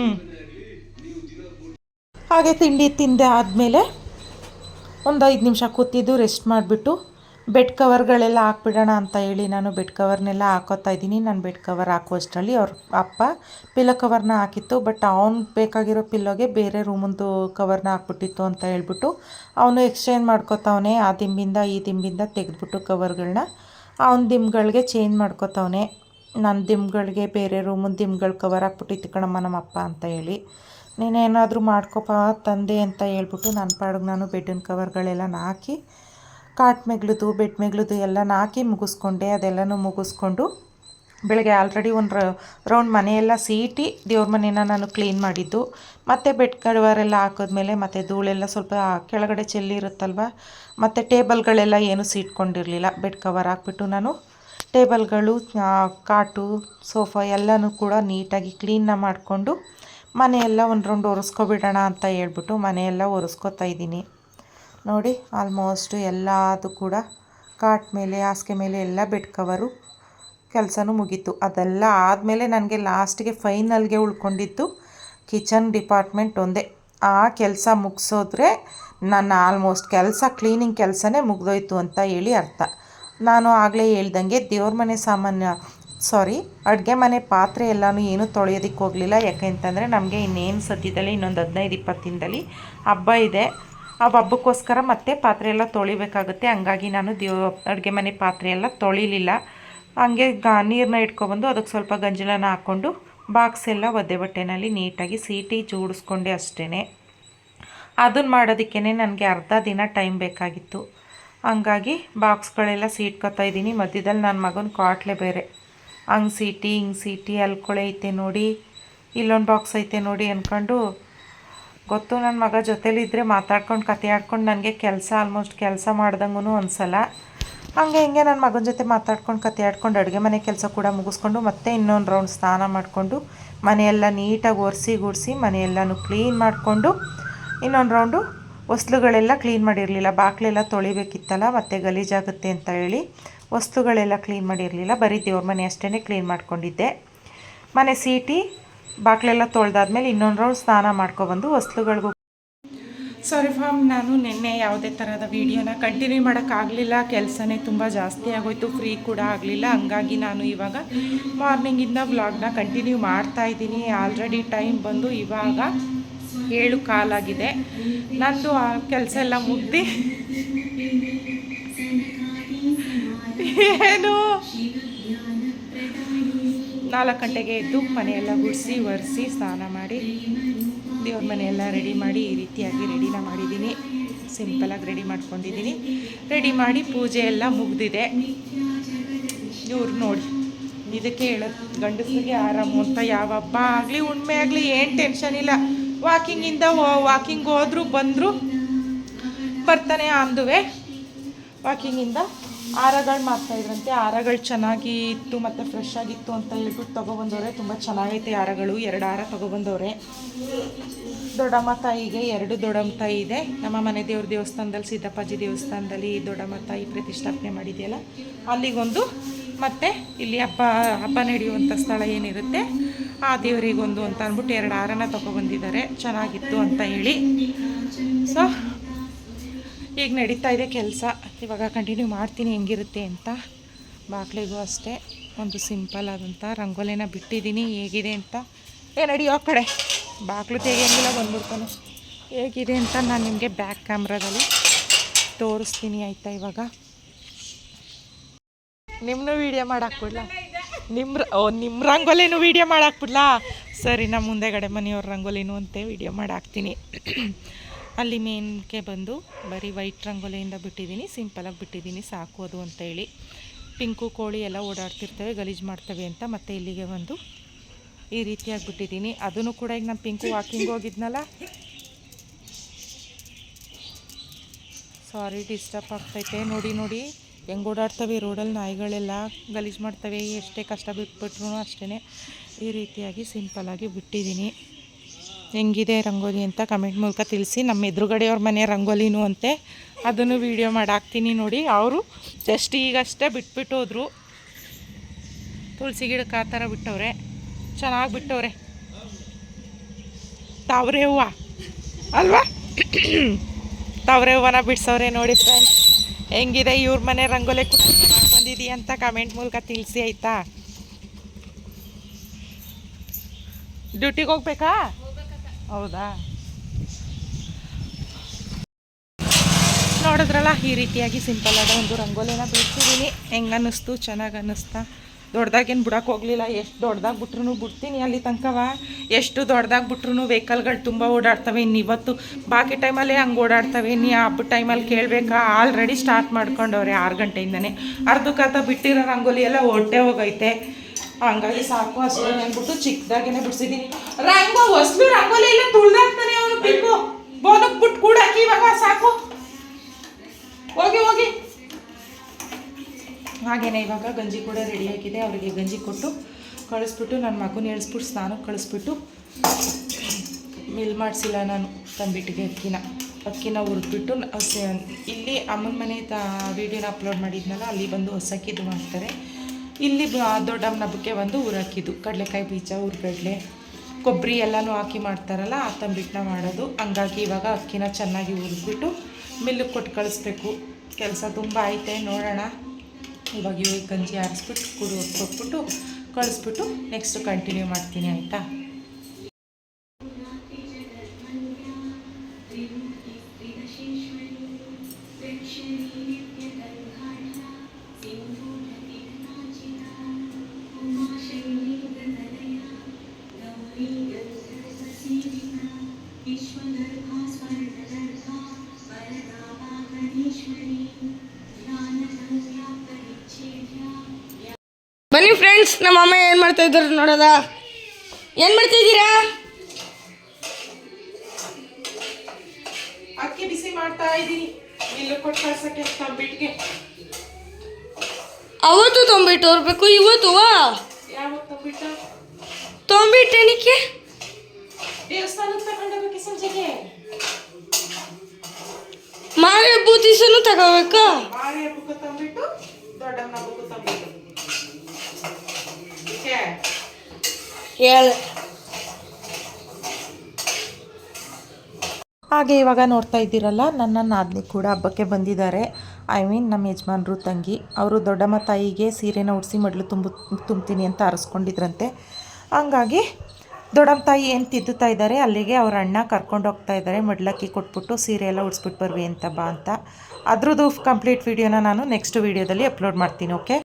ಹಾಗೆ ತಿಂಡಿ ತಿಂದೆ ಆದಮೇಲೆ ಒಂದು ಐದು ನಿಮಿಷ ಕೂತಿದ್ದು ರೆಸ್ಟ್ ಮಾಡಿಬಿಟ್ಟು ಬೆಡ್ ಕವರ್ಗಳೆಲ್ಲ ಹಾಕ್ಬಿಡೋಣ ಅಂತ ಹೇಳಿ ನಾನು ಬೆಡ್ ಕವರ್ನೆಲ್ಲ ಹಾಕೋತಾ ಇದ್ದೀನಿ. ನಾನು ಬೆಡ್ ಕವರ್ ಹಾಕುವಷ್ಟರಲ್ಲಿ ಅವ್ರ ಅಪ್ಪ ಪಿಲ್ಲೋ ಕವರ್ನ ಹಾಕಿತ್ತು. ಬಟ್ ಅವ್ನು ಬೇಕಾಗಿರೋ ಪಿಲ್ಲೋಗೆ ಬೇರೆ ರೂಮಂದು ಕವರ್ನ ಹಾಕ್ಬಿಟ್ಟಿತ್ತು ಅಂತ ಹೇಳ್ಬಿಟ್ಟು ಅವನು ಎಕ್ಸ್ಚೇಂಜ್ ಮಾಡ್ಕೋತಾವನೆ. ಆ ದಿಂಬಿಂದ, ಈ ದಿಂಬಿಂದ ತೆಗೆದ್ಬಿಟ್ಟು ಕವರ್ಗಳನ್ನ ಅವನ ದಿಮ್ಗಳಿಗೆ ಚೇಂಜ್ ಮಾಡ್ಕೋತಾವನೆ. ನನ್ನ ದಿಮ್ಗಳಿಗೆ ಬೇರೆ ರೂಮು ದಿಂಬ್ಗಳು ಕವರ್ ಹಾಕ್ಬಿಟ್ಟಿತ್ತು ಕಣಮ್ಮ ನಮ್ಮಪ್ಪ ಅಂತ ಹೇಳಿ. ನೀನೇನಾದರೂ ಮಾಡ್ಕೊಪ್ಪ ತಂದೆ ಅಂತ ಹೇಳ್ಬಿಟ್ಟು ನನ್ನ ಪಾಡಿಗೆ ನಾನು ಬೆಡ್ಡಿನ ಕವರ್ಗಳೆಲ್ಲ ಹಾಕಿ ಕಾಟ್ ಮೆಗ್ಲದು, ಬೆಡ್ ಮೆಗ್ಲದು ಎಲ್ಲನ ಹಾಕಿ ಮುಗಿಸ್ಕೊಂಡೆ, ಅದೆಲ್ಲನೂ ಮುಗಿಸ್ಕೊಂಡು ಬೆಳಗ್ಗೆ ಆಲ್ರೆಡಿ ಒಂದು ರೌಂಡ್ ಮನೆಯೆಲ್ಲ ಸೀಟಿ ದೇವ್ರ ಮನೇನ ನಾನು ಕ್ಲೀನ್ ಮಾಡಿದ್ದು. ಮತ್ತು ಬೆಡ್ ಕವರೆಲ್ಲ ಹಾಕಿದ್ಮೇಲೆ ಮತ್ತು ಧೂಳೆಲ್ಲ ಸ್ವಲ್ಪ ಕೆಳಗಡೆ ಚೆಲ್ಲಿರುತ್ತಲ್ವ ಮತ್ತು ಟೇಬಲ್ಗಳೆಲ್ಲ ಏನೂ ಸೀಟ್ಕೊಂಡಿರಲಿಲ್ಲ. ಬೆಡ್ ಕವರ್ ಹಾಕ್ಬಿಟ್ಟು ನಾನು ಟೇಬಲ್ಗಳು ಕಾಟು, ಸೋಫಾ ಎಲ್ಲನೂ ಕೂಡ ನೀಟಾಗಿ ಕ್ಲೀನ್ನ ಮಾಡಿಕೊಂಡು ಮನೆಯೆಲ್ಲ ಒಂದು ರೌಂಡ್ ಒರೆಸ್ಕೊಬಿಡೋಣ ಅಂತ ಹೇಳ್ಬಿಟ್ಟು ಮನೆಯೆಲ್ಲ ಒರೆಸ್ಕೊತಾ ಇದ್ದೀನಿ. ನೋಡಿ ಆಲ್ಮೋಸ್ಟ್ ಎಲ್ಲದು ಕೂಡ ಕಾಟ್ ಮೇಲೆ, ಹಾಸಿಗೆ ಮೇಲೆ ಎಲ್ಲ ಬೆಡ್ ಕವರು ಕೆಲಸನೂ ಮುಗೀತು. ಅದೆಲ್ಲ ಆದಮೇಲೆ ನನಗೆ ಲಾಸ್ಟಿಗೆ ಫೈನಲ್ಗೆ ಉಳ್ಕೊಂಡಿದ್ದು ಕಿಚನ್ ಡಿಪಾರ್ಟ್ಮೆಂಟ್ ಒಂದೇ. ಆ ಕೆಲಸ ಮುಗಿಸೋದ್ರೆ ನನ್ನ ಆಲ್ಮೋಸ್ಟ್ ಕೆಲಸ ಕ್ಲೀನಿಂಗ್ ಕೆಲಸನೇ ಮುಗ್ದೋಯ್ತು ಅಂತ ಹೇಳಿ ಅರ್ಥ. ನಾನು ಆಗಲೇ ಹೇಳ್ದಂಗೆ ದೇವ್ರ ಮನೆ ಸಾಮಾನ್ಯ ಸಾರಿ ಅಡುಗೆ ಮನೆ ಪಾತ್ರೆ ಎಲ್ಲನೂ ಏನೂ ತೊಳೆಯೋದಕ್ಕೆ ಹೋಗಲಿಲ್ಲ. ಯಾಕೆಂತಂದರೆ ನಮಗೆ ಇನ್ನೇನು ಸದ್ಯದಲ್ಲಿ ಇನ್ನೊಂದು ಹದಿನೈದು ಇಪ್ಪತ್ತು ಹಬ್ಬ ಇದೆ. ಆ ಹಬ್ಬಕ್ಕೋಸ್ಕರ ಮತ್ತೆ ಪಾತ್ರೆ ಎಲ್ಲ ತೊಳಿಬೇಕಾಗುತ್ತೆ. ಹಂಗಾಗಿ ನಾನು ದೇವ, ಅಡುಗೆ ಮನೆ ಪಾತ್ರೆ ಎಲ್ಲ ತೊಳಿಲಿಲ್ಲ. ಹಂಗೆ ಗಾ ನೀರನ್ನ ಇಟ್ಕೊಬಂದು ಅದಕ್ಕೆ ಸ್ವಲ್ಪ ಗಂಜಲನ ಹಾಕ್ಕೊಂಡು ಬಾಕ್ಸ್ ಎಲ್ಲ ಒದ್ದೆ ಬಟ್ಟೆನಲ್ಲಿ ನೀಟಾಗಿ ಸೀಟಿ ಜೋಡಿಸ್ಕೊಂಡೆ ಅಷ್ಟೇ ಅದನ್ನು ಮಾಡೋದಕ್ಕೇ ನನಗೆ ಅರ್ಧ ದಿನ ಟೈಮ್ ಬೇಕಾಗಿತ್ತು. ಹಂಗಾಗಿ ಬಾಕ್ಸ್ಗಳೆಲ್ಲ ಸೀಟ್ಕೊತಾ ಇದ್ದೀನಿ. ಮಧ್ಯದಲ್ಲಿ ನನ್ನ ಮಗನ ಕಾಟ್ಲೆ ಬೇರೆ. ಹಂಗೆ ಸೀಟಿ, ಹಿಂಗೆ ಸೀಟಿ, ಅಲ್ಕೊಳೆ ಕೊಳೆ ಐತೆ ನೋಡಿ, ಇಲ್ಲೊಂದು ಬಾಕ್ಸ್ ಐತೆ ನೋಡಿ ಅಂದ್ಕೊಂಡು ಗೊತ್ತು ನನ್ನ ಮಗ ಜೊತೇಲಿದ್ದರೆ ಮಾತಾಡ್ಕೊಂಡು ಕತೆ ಆಡ್ಕೊಂಡು ನನಗೆ ಕೆಲಸ ಆಲ್ಮೋಸ್ಟ್ ಕೆಲಸ ಮಾಡ್ದಂಗೂ ಅನ್ಸಲ್ಲ ಹಂಗೆ ಹಿಂಗೆ ನನ್ನ ಮಗನ ಜೊತೆ ಮಾತಾಡ್ಕೊಂಡು ಕತೆ ಆಡ್ಕೊಂಡು, ಅಡುಗೆ ಮನೆ ಕೆಲಸ ಕೂಡ ಮುಗಿಸ್ಕೊಂಡು ಮತ್ತೆ ಇನ್ನೊಂದು ರೌಂಡ್ ಸ್ನಾನ ಮಾಡಿಕೊಂಡು, ಮನೆಯೆಲ್ಲ ನೀಟಾಗಿ ಒರೆಸಿ ಗುಡಿಸಿ, ಮನೆಯೆಲ್ಲನೂ ಕ್ಲೀನ್ ಮಾಡಿಕೊಂಡು, ಇನ್ನೊಂದು ರೌಂಡು ವಸ್ತುಗಳೆಲ್ಲ ಕ್ಲೀನ್ ಮಾಡಿರಲಿಲ್ಲ. ಬಾಕ್ಲೆಲ್ಲ ತೊಳಿಬೇಕಿತ್ತಲ್ಲ, ಮತ್ತೆ ಗಲೀಜಾಗುತ್ತೆ ಅಂತ ಹೇಳಿ ವಸ್ತುಗಳೆಲ್ಲ ಕ್ಲೀನ್ ಮಾಡಿರಲಿಲ್ಲ. ಬರೀ ದೇವ್ರ ಮನೆ ಅಷ್ಟೇ ಕ್ಲೀನ್ ಮಾಡ್ಕೊಂಡಿದ್ದೆ. ಮನೆ ಸೀಟಿ ಬಾಗಿಲೆಲ್ಲ ತೊಳೆದಾದ್ಮೇಲೆ ಇನ್ನೊಂದು ರೌಂಡ್ ಸ್ನಾನ ಮಾಡ್ಕೊಬಂದು ಹೊಸ್ಲುಗಳಿಗೂ ಸಾರಿ ಫಾಮ್ ನಾನು ನಿನ್ನೆ ಯಾವುದೇ ಥರದ ವೀಡಿಯೋನ ಕಂಟಿನ್ಯೂ ಮಾಡೋಕ್ಕಾಗಲಿಲ್ಲ. ಕೆಲಸನೇ ತುಂಬ ಜಾಸ್ತಿ ಆಗೋಯ್ತು ಫ್ರೀ ಕೂಡ ಆಗಲಿಲ್ಲ. ಹಂಗಾಗಿ ನಾನು ಇವಾಗ ಮಾರ್ನಿಂಗಿಂದ ವ್ಲಾಗ್ನ ಕಂಟಿನ್ಯೂ ಮಾಡ್ತಾ ಇದ್ದೀನಿ. ಆಲ್ರೆಡಿ ಟೈಮ್ ಬಂದು ಇವಾಗ ಏಳು ಕಾಲಾಗಿದೆ. ನಂದು ಆ ಕೆಲಸ ಎಲ್ಲ ಮುಗ್ದು ಏನು? ನಾಲ್ಕು ಗಂಟೆಗೆ ಎದ್ದು ಮನೆಯೆಲ್ಲ ಗುಡಿಸಿ, ಒರೆಸಿ, ಸ್ನಾನ ಮಾಡಿ, ದೇವ್ರ ಮನೆಯೆಲ್ಲ ರೆಡಿ ಮಾಡಿ, ಈ ರೀತಿಯಾಗಿ ರೆಡಿನ ಮಾಡಿದ್ದೀನಿ. ಸಿಂಪಲಾಗಿ ರೆಡಿ ಮಾಡ್ಕೊಂಡಿದ್ದೀನಿ. ರೆಡಿ ಮಾಡಿ ಪೂಜೆ ಎಲ್ಲ ಮುಗ್ದಿದೆ. ಇವ್ರು ನೋಡಿ, ಇದಕ್ಕೆ ಹೇಳೋದು ಗಂಡಸಿಗೆ ಆರಾಮು ಅಂತ. ಯಾವ ಹಬ್ಬ ಆಗಲಿ, ಉಣ್ಮೆ ಆಗಲಿ, ಏನು ಟೆನ್ಷನ್ ಇಲ್ಲ. ವಾಕಿಂಗಿಂದ ವಾಕಿಂಗ್ ಹೋದರೂ, ಬಂದರು, ಬರ್ತಾನೆ ಅಂದುವೆ ವಾಕಿಂಗಿಂದ ಹಾರಗಳು ಮಾಡ್ತಾಯಿದ್ರಂತೆ ಹಾರಗಳು ಚೆನ್ನಾಗಿ ಇತ್ತು ಮತ್ತು ಫ್ರೆಶ್ ಆಗಿತ್ತು ಅಂತ ಹೇಳ್ಬಿಟ್ಟು ತೊಗೊಬಂದವ್ರೆ. ತುಂಬ ಚೆನ್ನಾಗೈತೆ ಹಾರಗಳು ಎರಡು ಹಾರ ತೊಗೊಬಂದವ್ರೆ. ದೊಡ್ಡಮ್ಮ ತಾಯಿಗೆ ಎರಡು ದೊಡ್ಡಮ್ಮ ತಾಯಿ ಇದೆ. ನಮ್ಮ ಮನೆ ದೇವ್ರ ದೇವಸ್ಥಾನದಲ್ಲಿ ಸಿದ್ದಪ್ಪಾಜಿ ದೇವಸ್ಥಾನದಲ್ಲಿ ದೊಡ್ಡಮ್ಮ ತಾಯಿ ಪ್ರತಿಷ್ಠಾಪನೆ ಮಾಡಿದೆಯಲ್ಲ? ಅಲ್ಲಿಗೊಂದು ಮತ್ತು ಇಲ್ಲಿ ಹಬ್ಬ ಹಬ್ಬ ನಡೆಯುವಂಥ ಸ್ಥಳ ಏನಿರುತ್ತೆ? ಆ ದೇವರಿಗೊಂದು ಅಂತ ಅಂದ್ಬಿಟ್ಟು ಎರಡು ಹಾರನ ತೊಗೊಬಂದಿದ್ದಾರೆ. ಚೆನ್ನಾಗಿತ್ತು ಅಂತ ಹೇಳಿ. ಸೊ ಈಗ ನಡೀತಾ ಇದೆ ಕೆಲಸ. ಇವಾಗ ಕಂಟಿನ್ಯೂ ಮಾಡ್ತೀನಿ, ಹೆಂಗಿರುತ್ತೆ ಅಂತ. ಬಾಗಿಲಿಗೂ ಅಷ್ಟೇ. ಒಂದು ಸಿಂಪಲ್ ಆದಂಥ ರಂಗೋಲಿನ ಬಿಟ್ಟಿದ್ದೀನಿ. ಹೇಗಿದೆ ಅಂತ. ಏ ನಡಿಯೋ ಕಡೆ. ಬಾಕ್ಲು ತೆಗಿಯಂಗಿಲ್ಲ, ಬಂದ್ಬಿಡ್ತಾನೆ. ಹೇಗಿದೆ ಅಂತ ನಾನು ನಿಮಗೆ ಬ್ಯಾಕ್ ಕ್ಯಾಮ್ರಾದಲ್ಲಿ ತೋರಿಸ್ತೀನಿ, ಆಯಿತಾ ಇವಾಗ? ನಿಮ್ಮನ್ನೂ ವೀಡಿಯೋ ಮಾಡಾಕ್ಬಿಡ್ಲಾ? ನಿಮ್ಮ ಓ ನಿಮ್ಮ ರಂಗೋಲಿನೂ ವೀಡಿಯೋ ಮಾಡಾಕ್ಬಿಡ್ಲಾ? ಸರಿ ನಮ್ಮ ಮುಂದೆಗಡೆ ಮನೆಯವ್ರ ರಂಗೋಲಿನೂ ಅಂತೆ ವೀಡಿಯೋ ಮಾಡಾಕ್ತೀನಿ. ಅಲ್ಲಿ ಮೇನ್ಗೆ ಬಂದು ಬರೀ ವೈಟ್ ರಂಗೋಲಿಯಿಂದ ಬಿಟ್ಟಿದ್ದೀನಿ ಸಿಂಪಲಾಗಿ ಬಿಟ್ಟಿದ್ದೀನಿ, ಸಾಕು ಅದು ಅಂತೇಳಿ. ಪಿಂಕು, ಕೋಳಿ ಎಲ್ಲ ಓಡಾಡ್ತಿರ್ತವೆ, ಗಲೀಜು ಮಾಡ್ತವೆ ಅಂತ ಮತ್ತೆ ಇಲ್ಲಿಗೆ ಬಂದು ಈ ರೀತಿಯಾಗಿ ಬಿಟ್ಟಿದ್ದೀನಿ. ಅದನ್ನು ಕೂಡ ಈಗ ನಾನು ಪಿಂಕು ವಾಕಿಂಗ್ ಹೋಗಿದ್ನಲ್ಲ? ಸಾರಿ ಡಿಸ್ಟರ್ಬ್ ಆಗ್ತೈತೆ. ನೋಡಿ ನೋಡಿ. ಹೆಂಗೆ ಓಡಾಡ್ತವೆ ರೋಡಲ್ಲಿ ನಾಯಿಗಳೆಲ್ಲ, ಗಲೀಜು ಮಾಡ್ತವೆ, ಎಷ್ಟೇ ಕಷ್ಟ ಬಿಟ್ಬಿಟ್ರು ಅಷ್ಟೇ ಈ ರೀತಿಯಾಗಿ ಸಿಂಪಲಾಗಿ ಬಿಟ್ಟಿದ್ದೀನಿ. ಹೆಂಗಿದೆ ರಂಗೋಲಿ ಅಂತ ಕಮೆಂಟ್ ಮೂಲಕ ತಿಳಿಸಿ. ನಮ್ಮ ಎದುರುಗಡೆಯವ್ರ ಮನೆ ರಂಗೋಲಿನೂ ಅಂತೆ. ಅದನ್ನು ವೀಡಿಯೋ ಮಾಡಿ ಹಾಕ್ತೀನಿ ನೋಡಿ. ಅವರು ಜಸ್ಟ್ ಈಗಷ್ಟೇ ಬಿಟ್ಬಿಟ್ಟು ಹೋದರು. ತುಳಸಿ ಗಿಡಕ್ಕೆ ಆ ಥರ ಬಿಟ್ಟವ್ರೆ. ಚೆನ್ನಾಗಿ ಬಿಟ್ಟವ್ರೆ. ತಾವ್ರೆ ಹೂವ. ಅಲ್ವಾ? ತಾವ್ರೆ ಹೂವನ ಬಿಡ್ಸವ್ರೆ ನೋಡಿ ಫ್ರೆಂಡ್ಸ್ ಹೆಂಗಿದೆ ಇವ್ರ ಮನೆ ರಂಗೋಲಿ ಕೂಡ ಬಂದಿದೆಯಾ ಅಂತ ಕಮೆಂಟ್ ಮೂಲಕ ತಿಳಿಸಿ, ಆಯಿತಾ? ಡ್ಯೂಟಿಗೆ ಹೋಗ್ಬೇಕಾ? ಹೌದಾ? ನೋಡಿದ್ರಲ್ಲ, ಈ ರೀತಿಯಾಗಿ ಸಿಂಪಲ್ ಆದ ಒಂದು ರಂಗೋಲಿನ ಬಿಡ್ತಿದ್ದೀನಿ ಹೆಂಗೆ ಅನ್ನಿಸ್ತು? ಚೆನ್ನಾಗಿ ಅನ್ನಿಸ್ತಾ? ದೊಡ್ಡದಾಗೇನು ಬಿಡಕ್ಕೆ ಹೋಗಲಿಲ್ಲ. ಎಷ್ಟು ದೊಡ್ಡದಾಗಿ ಬಿಟ್ರು ಬಿಡ್ತೀನಿ ಅಲ್ಲಿ ತನಕವ. ಎಷ್ಟು ದೊಡ್ಡದಾಗಿ ಬಿಟ್ರು ವೆಹಿಕಲ್ಗಳು ತುಂಬ ಓಡಾಡ್ತವೆ. ಇನ್ನು ಇವತ್ತು ಬಾಕಿ ಟೈಮಲ್ಲೇ ಹಂಗೆ ಓಡಾಡ್ತವೆ. ನೀ ಹಬ್ಬ ಟೈಮಲ್ಲಿ ಕೇಳಬೇಕಾ? ಆಲ್ರೆಡಿ ಸ್ಟಾರ್ಟ್ ಮಾಡ್ಕೊಂಡವ್ರೆ ಆರು ಗಂಟೆಯಿಂದನೇ. ಅರ್ಧಕ್ಕಾತ ಬಿಟ್ಟಿರೋ ರಂಗೋಲಿ ಎಲ್ಲ ಹೊಟ್ಟೆ ಹೋಗೈತೆ. ಹಂಗಾಗಿ ಸಾಕು ಹಸಿರು ಅಂದ್ಬಿಟ್ಟು ಚಿಕ್ಕದಾಗೇನೆ ಬಿಡಿಸಿದ್ದೀನಿ. ರಂಗೋ, ಹೊಸ್ಲು ರಂಗೋಲಿ ಎಲ್ಲ ತುಳ್ದಾಕ್ತಾನೆ ಅವನು ಪಿಕ್ಕು ಬೋನಕ್ ಬಿಟ್ಟು ಕೂಡಾಕಿ ಇವಾಗ, ಸಾಕು. ಹೋಗಿ ಹೋಗಿ. ಹಾಗೇನೆ ಇವಾಗ ಗಂಜಿ ಕೂಡ ರೆಡಿ ಆಗಿದೆ ಅವರಿಗೆ ಗಂಜಿ ಕೊಟ್ಟು ಕಳಿಸ್ಬಿಟ್ಟು ನನ್ನ ಮಗನ ಹೇಳಿಸ್ಬಿಟ್ಟು ಸ್ನಾನಕ್ಕೆ ಕಳಿಸ್ಬಿಟ್ಟು ಮಿಲ್ ಮಾಡಿಸಿಲ್ಲ ನಾನು ತಂಬಿಟ್ಟಿಗೆ ಅಕ್ಕಿನ. ಅಕ್ಕಿನ ಹುರಿದ್ಬಿಟ್ಟು ಇಲ್ಲಿ ಅಮ್ಮನ ಮನೆ ತ ವೀಡಿಯೋನ ಅಪ್ಲೋಡ್ ಮಾಡಿದ್ನಲ್ಲ, ಅಲ್ಲಿ ಬಂದು ಹೊಸಕ್ಕಿದು ಮಾಡ್ತಾರೆ. ಇಲ್ಲಿ ದೊಡ್ಡಮ್ಮನ ಹಬ್ಬಕ್ಕೆ ಬಂದು ಊರಾಕಿದ್ದು ಕಡಲೆಕಾಯಿ ಬೀಜ, ಹುರ್ಗಡ್ಲೆ ಕೊಬ್ಬರಿ ಎಲ್ಲನೂ ಹಾಕಿ ಮಾಡ್ತಾರಲ್ಲ, ಆ ತಂಬಿಟ್ಟನ್ನ ಮಾಡೋದು. ಹಂಗಾಗಿ ಇವಾಗ ಅಕ್ಕಿನ ಚೆನ್ನಾಗಿ ಹುರಿದ್ಬಿಟ್ಟು ಮಿಲ್ಲಿಗೆ ಕೊಟ್ಟು ಕಳಿಸ್ಬೇಕು. ಕೆಲಸ ತುಂಬ ಐತೆ, ನೋಡೋಣ. ಇವಾಗ ಇವಾಗ ಗಂಜಿ ಆರಿಸ್ಬಿಟ್ಟು ಕುಡಿ ಕೊಟ್ಬಿಟ್ಟು ಕಳಿಸ್ಬಿಟ್ಟು ನೆಕ್ಸ್ಟ್ ಕಂಟಿನ್ಯೂ ಮಾಡ್ತೀನಿ, ಆಯಿತಾ? ಫ್ರೆಂಡ್ಸ್ ನಮ್ಮ ಅಮ್ಮ ಏನು ಮಾಡ್ತಾ ಇದ್ದಾರೆ ನೋಡೋದ? ಏನು ಮಾಡ್ತಾ ಇದ್ದೀರಾ? ಅಕ್ಕಿ ಬಿಸಿ ಮಾಡ್ತಾ ಇದ್ದೀನಿ. ಮಿಲ್ಲು ಕೊಟ್ಟು ಕಳ್ಸಕ್ಕೆ ತಂಬಿಟ್ಗೆ ಅವತ್ತು ತೊಂಬಿಟ್ಟು ಹೋಗ್ಬೇಕು ಇವತ್ತು ಯಾವ ತಂಬಿಟ್ಟ? ತೊಂಬಿಟ್ಟು ಏನಕ್ಕೆ? ದೇವಸ್ಥಾನಕ್ಕೆ ತಗೊಂಡೋಗಕ್ಕೆ ಸಂಜೆಗೆ. ಮಾರಿ ಬೂತಿಸನು ತಗೋಬೇಕಾ ಮಾರಿ ಹಬ್ಬಕ್ಕೆ ತಂಬಿಟ್ಟು ದೊಡ್ಡಮ್ಮನ ಹಬ್ಬಕ್ಕೆ ತಂಬಿಟ್ಟು ಏಕೆ? ಹಾಗೆ ಇವಾಗ ನೋಡ್ತಾ ಇದ್ದೀರಲ್ಲ ನನ್ನ ನಾದಿನಿ ಕೂಡ ಹಬ್ಬಕ್ಕೆ ಬಂದಿದ್ದಾರೆ. ಐ ಮೀನ್ ನಮ್ಮ ಯಜಮಾನ್ರು, ತಂಗಿ. ಅವರು ದೊಡ್ಡಮ್ಮ ತಾಯಿಗೆ ಸೀರೆನ ಉಡಿಸಿ ಮಡ್ಲು ತುಂಬ, ತುಂಬ್ತೀನಿ ಅಂತ ಅರಸ್ಕೊಂಡಿದ್ರಂತೆ. ಹಂಗಾಗಿ ದೊಡ್ಡಮ್ಮ ತಾಯಿ ಏನು ತಿದ್ದುತ್ತಾ ಇದ್ದಾರೆ, ಅಲ್ಲಿಗೆ ಅವ್ರ ಅಣ್ಣ ಕರ್ಕೊಂಡು ಹೋಗ್ತಾ ಇದ್ದಾರೆ. ಮಡ್ಲಕ್ಕಿ ಕೊಟ್ಬಿಟ್ಟು ಸೀರೆ ಎಲ್ಲ ಉಡಿಸ್ಬಿಟ್ಟು ಬರ್ವಿ ಅಂತ ಬಾ ಅಂತ. ಅದ್ರದ್ದು ಕಂಪ್ಲೀಟ್ ವೀಡಿಯೋನ ನಾನು ನೆಕ್ಸ್ಟ್ ವೀಡಿಯೋದಲ್ಲಿ ಅಪ್ಲೋಡ್ ಮಾಡ್ತೀನಿ ಓಕೆ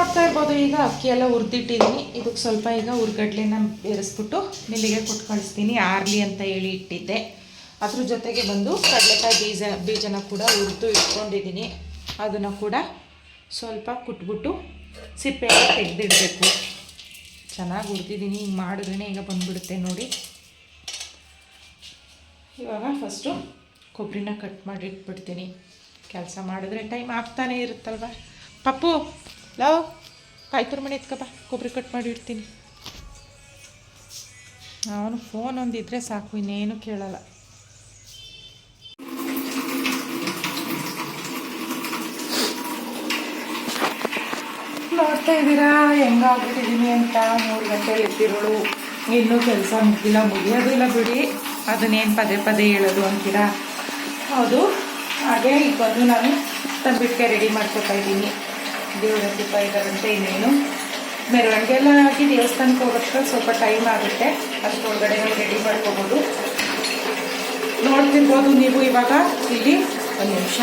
ನೋಡ್ತಾ ಇರ್ಬೋದು. ಈಗ ಅಕ್ಕಿ ಎಲ್ಲ ಉರ್ದಿಟ್ಟಿದ್ದೀನಿ ಇದಕ್ಕೆ ಸ್ವಲ್ಪ ಈಗ ಹುರ್ಗಡ್ಲೆನ ಬೇರೆಸ್ಬಿಟ್ಟು ಮಿಲ್ಲಿಗೆ ಕೊಟ್ಟು ಕಳಿಸ್ತೀನಿ. ಆರ್ಲಿ ಅಂತ ಹೇಳಿ ಇಟ್ಟಿದ್ದೆ. ಅದ್ರ ಜೊತೆಗೆ ಬಂದು ಕಡಲೆಕಾಯಿ ಬೀಜ, ಬೀಜನ ಕೂಡ ಉರ್ದು ಇಟ್ಕೊಂಡಿದ್ದೀನಿ ಅದನ್ನು ಕೂಡ ಸ್ವಲ್ಪ ಕುಟ್ಬಿಟ್ಟು ಸಿಪ್ಪೆ ತೆಗೆದಿಡಬೇಕು. ಚೆನ್ನಾಗಿ ಹುರಿದಿದ್ದೀನಿ ಹಿಂಗೆ ಮಾಡಿದ್ರೇ ಈಗ ಬಂದುಬಿಡುತ್ತೆ ನೋಡಿ. ಇವಾಗ ಫಸ್ಟು ಕೊಬ್ಬರಿನ ಕಟ್ ಮಾಡಿ ಇಟ್ಬಿಡ್ತೀನಿ. ಕೆಲಸ ಮಾಡಿದ್ರೆ ಟೈಮ್ ಆಗ್ತಾನೇ ಇರುತ್ತಲ್ವ? ಪಪ್ಪು ಲವ್ ಕಾಯ್ತುರ ಮನೆ ಎತ್ಕಪ್ಪ ಕೊಬ್ಬರಿ ಕಟ್ ಮಾಡಿ ಇಡ್ತೀನಿ. ಅವನು ಫೋನ್ ಒಂದಿದ್ರೆ ಸಾಕು, ಇನ್ನೇನು ಕೇಳಲ್ಲ. ನೋಡ್ತಾ ಇದ್ದೀರಾ? ಹೆಂಗಾಗ್ಬಿಟ್ಟಿದ್ದೀನಿ ಅಂತ? ಮೂರು ಗಂಟೆ ಎದ್ದಿರೋಳು. ಇನ್ನೂ ಕೆಲಸ ಮುಗಿಲ್ಲ ಮುಗಿಯೋದಿಲ್ಲ ಬಿಡಿ. ಅದನ್ನೇನು ಪದೇ ಪದೇ ಹೇಳೋದು ಅಂತೀರಾ? ಹೌದು. ಹಾಗೆ ಈಗ ಬಂದು ನಾನು ತಂಬಿಟ್ಟಿಗೆ ರೆಡಿ ಮಾಡ್ಕೊತಾ ಇದ್ದೀನಿ. ದೇವರ ದೀಪ ಇದ್ದಾರಂತೆ ಇನ್ನೇನು ಮೆರವಣಿಗೆ ಎಲ್ಲ ಹಾಕಿ ದೇವಸ್ಥಾನಕ್ಕೆ ಹೋಗೋಕ್ಕೆ ಸ್ವಲ್ಪ ಟೈಮ್ ಆಗುತ್ತೆ. ಅಷ್ಟರೊಳಗಡೆ ರೆಡಿ ಮಾಡ್ಕೋಬೋದು. ನೋಡ್ತಿರ್ಬೋದು ನೀವು ಇವಾಗ ಇಲ್ಲಿ ಒಂದು ನಿಮಿಷ.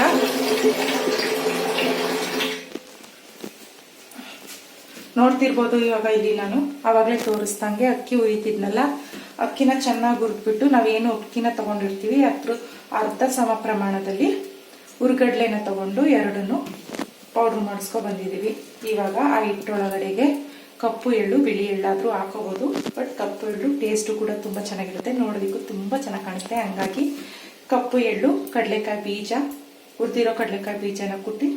ನೋಡ್ತಿರ್ಬೋದು ಇವಾಗ ಇಲ್ಲಿ ನಾನು. ಆವಾಗಲೇ ತೋರಿಸ್ದಂಗೆ ಅಕ್ಕಿ ಉರಿತಿದ್ನಲ್ಲ ಅಕ್ಕಿನ ಚೆನ್ನಾಗಿ ಹುರಿದ್ಬಿಟ್ಟು ನಾವೇನು ಅಕ್ಕಿನ ತಗೊಂಡಿರ್ತೀವಿ. ಅದ್ರ ಅರ್ಧ ಸಮ ಪ್ರಮಾಣದಲ್ಲಿ ಹುರ್ಗಡ್ಲೆನ ತಗೊಂಡು ಎರಡನ್ನು ಪೌಡ್ರ್ ಮಾಡಿಸ್ಕೊ ಬಂದಿದ್ದೀವಿ. ಇವಾಗ ಆ ಹಿಟ್ಟೊಳಗಡೆಗೆ ಕಪ್ಪು ಎಳ್ಳು, ಬಿಳಿ ಎಳ್ಳಾದರೂ ಹಾಕೋಬೋದು. ಬಟ್ ಕಪ್ಪು ಎಳ್ಳು ಟೇಸ್ಟು ಕೂಡ ತುಂಬ ಚೆನ್ನಾಗಿರುತ್ತೆ. ನೋಡೋದಕ್ಕೂ ತುಂಬ ಚೆನ್ನಾಗಿ ಕಾಣುತ್ತೆ ಹಂಗಾಗಿ ಕಪ್ಪು ಎಳ್ಳು, ಕಡಲೆಕಾಯಿ ಬೀಜ ಹುರಿದಿರೋ ಕಡಲೆಕಾಯಿ ಬೀಜನ ಕುಟ್ಟಿ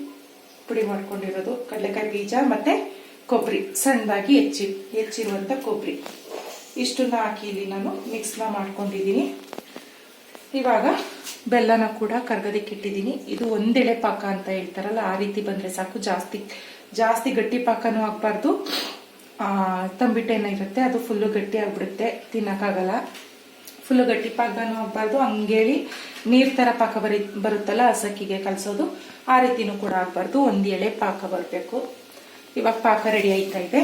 ಪುಡಿ ಮಾಡ್ಕೊಂಡಿರೋದು. ಕಡಲೆಕಾಯಿ ಬೀಜ ಮತ್ತು ಕೊಬ್ಬರಿ ಸಣ್ಣದಾಗಿ ಹೆಚ್ಚಿ ಹೆಚ್ಚಿರುವಂಥ ಕೊಬ್ಬರಿ ಇಷ್ಟನ್ನ ಹಾಕಿ ಇಲ್ಲಿ ನಾನು ಮಿಕ್ಸ್ನ ಮಾಡ್ಕೊಂಡಿದ್ದೀನಿ. ಇವಾಗ ಬೆಲ್ಲನ ಕೂಡ ಕರ್ಗದಕ್ಕೆ ಇಟ್ಟಿದ್ದೀನಿ. ಇದು ಒಂದೆಳೆ ಪಾಕ ಅಂತ ಹೇಳ್ತಾರಲ್ಲ, ಆ ರೀತಿ ಬಂದರೆ ಸಾಕು. ಜಾಸ್ತಿ ಜಾಸ್ತಿ ಗಟ್ಟಿ ಪಾಕನೂ ಆಗಬಾರ್ದು. ತಂಬಿಟ್ಟೆನ ಇರುತ್ತೆ, ಅದು ಫುಲ್ಲು ಗಟ್ಟಿ ಆಗಿಬಿಡುತ್ತೆ, ತಿನ್ನೋಕ್ಕಾಗಲ್ಲ. ಫುಲ್ಲು ಗಟ್ಟಿ ಪಾಕನೂ ಆಗಬಾರ್ದು. ಹಂಗೇಳಿ ನೀರು ಥರ ಪಾಕ ಬರಿ, ಬರುತ್ತಲ್ಲ, ಹಸಕ್ಕಿಗೆ ಕಲಸೋದು, ಆ ರೀತಿನೂ ಕೂಡ ಆಗಬಾರ್ದು. ಒಂದು ಎಳೆ ಪಾಕ ಬರಬೇಕು. ಇವಾಗ ಪಾಕ ರೆಡಿ ಆಯ್ತಾ ಇದೆ.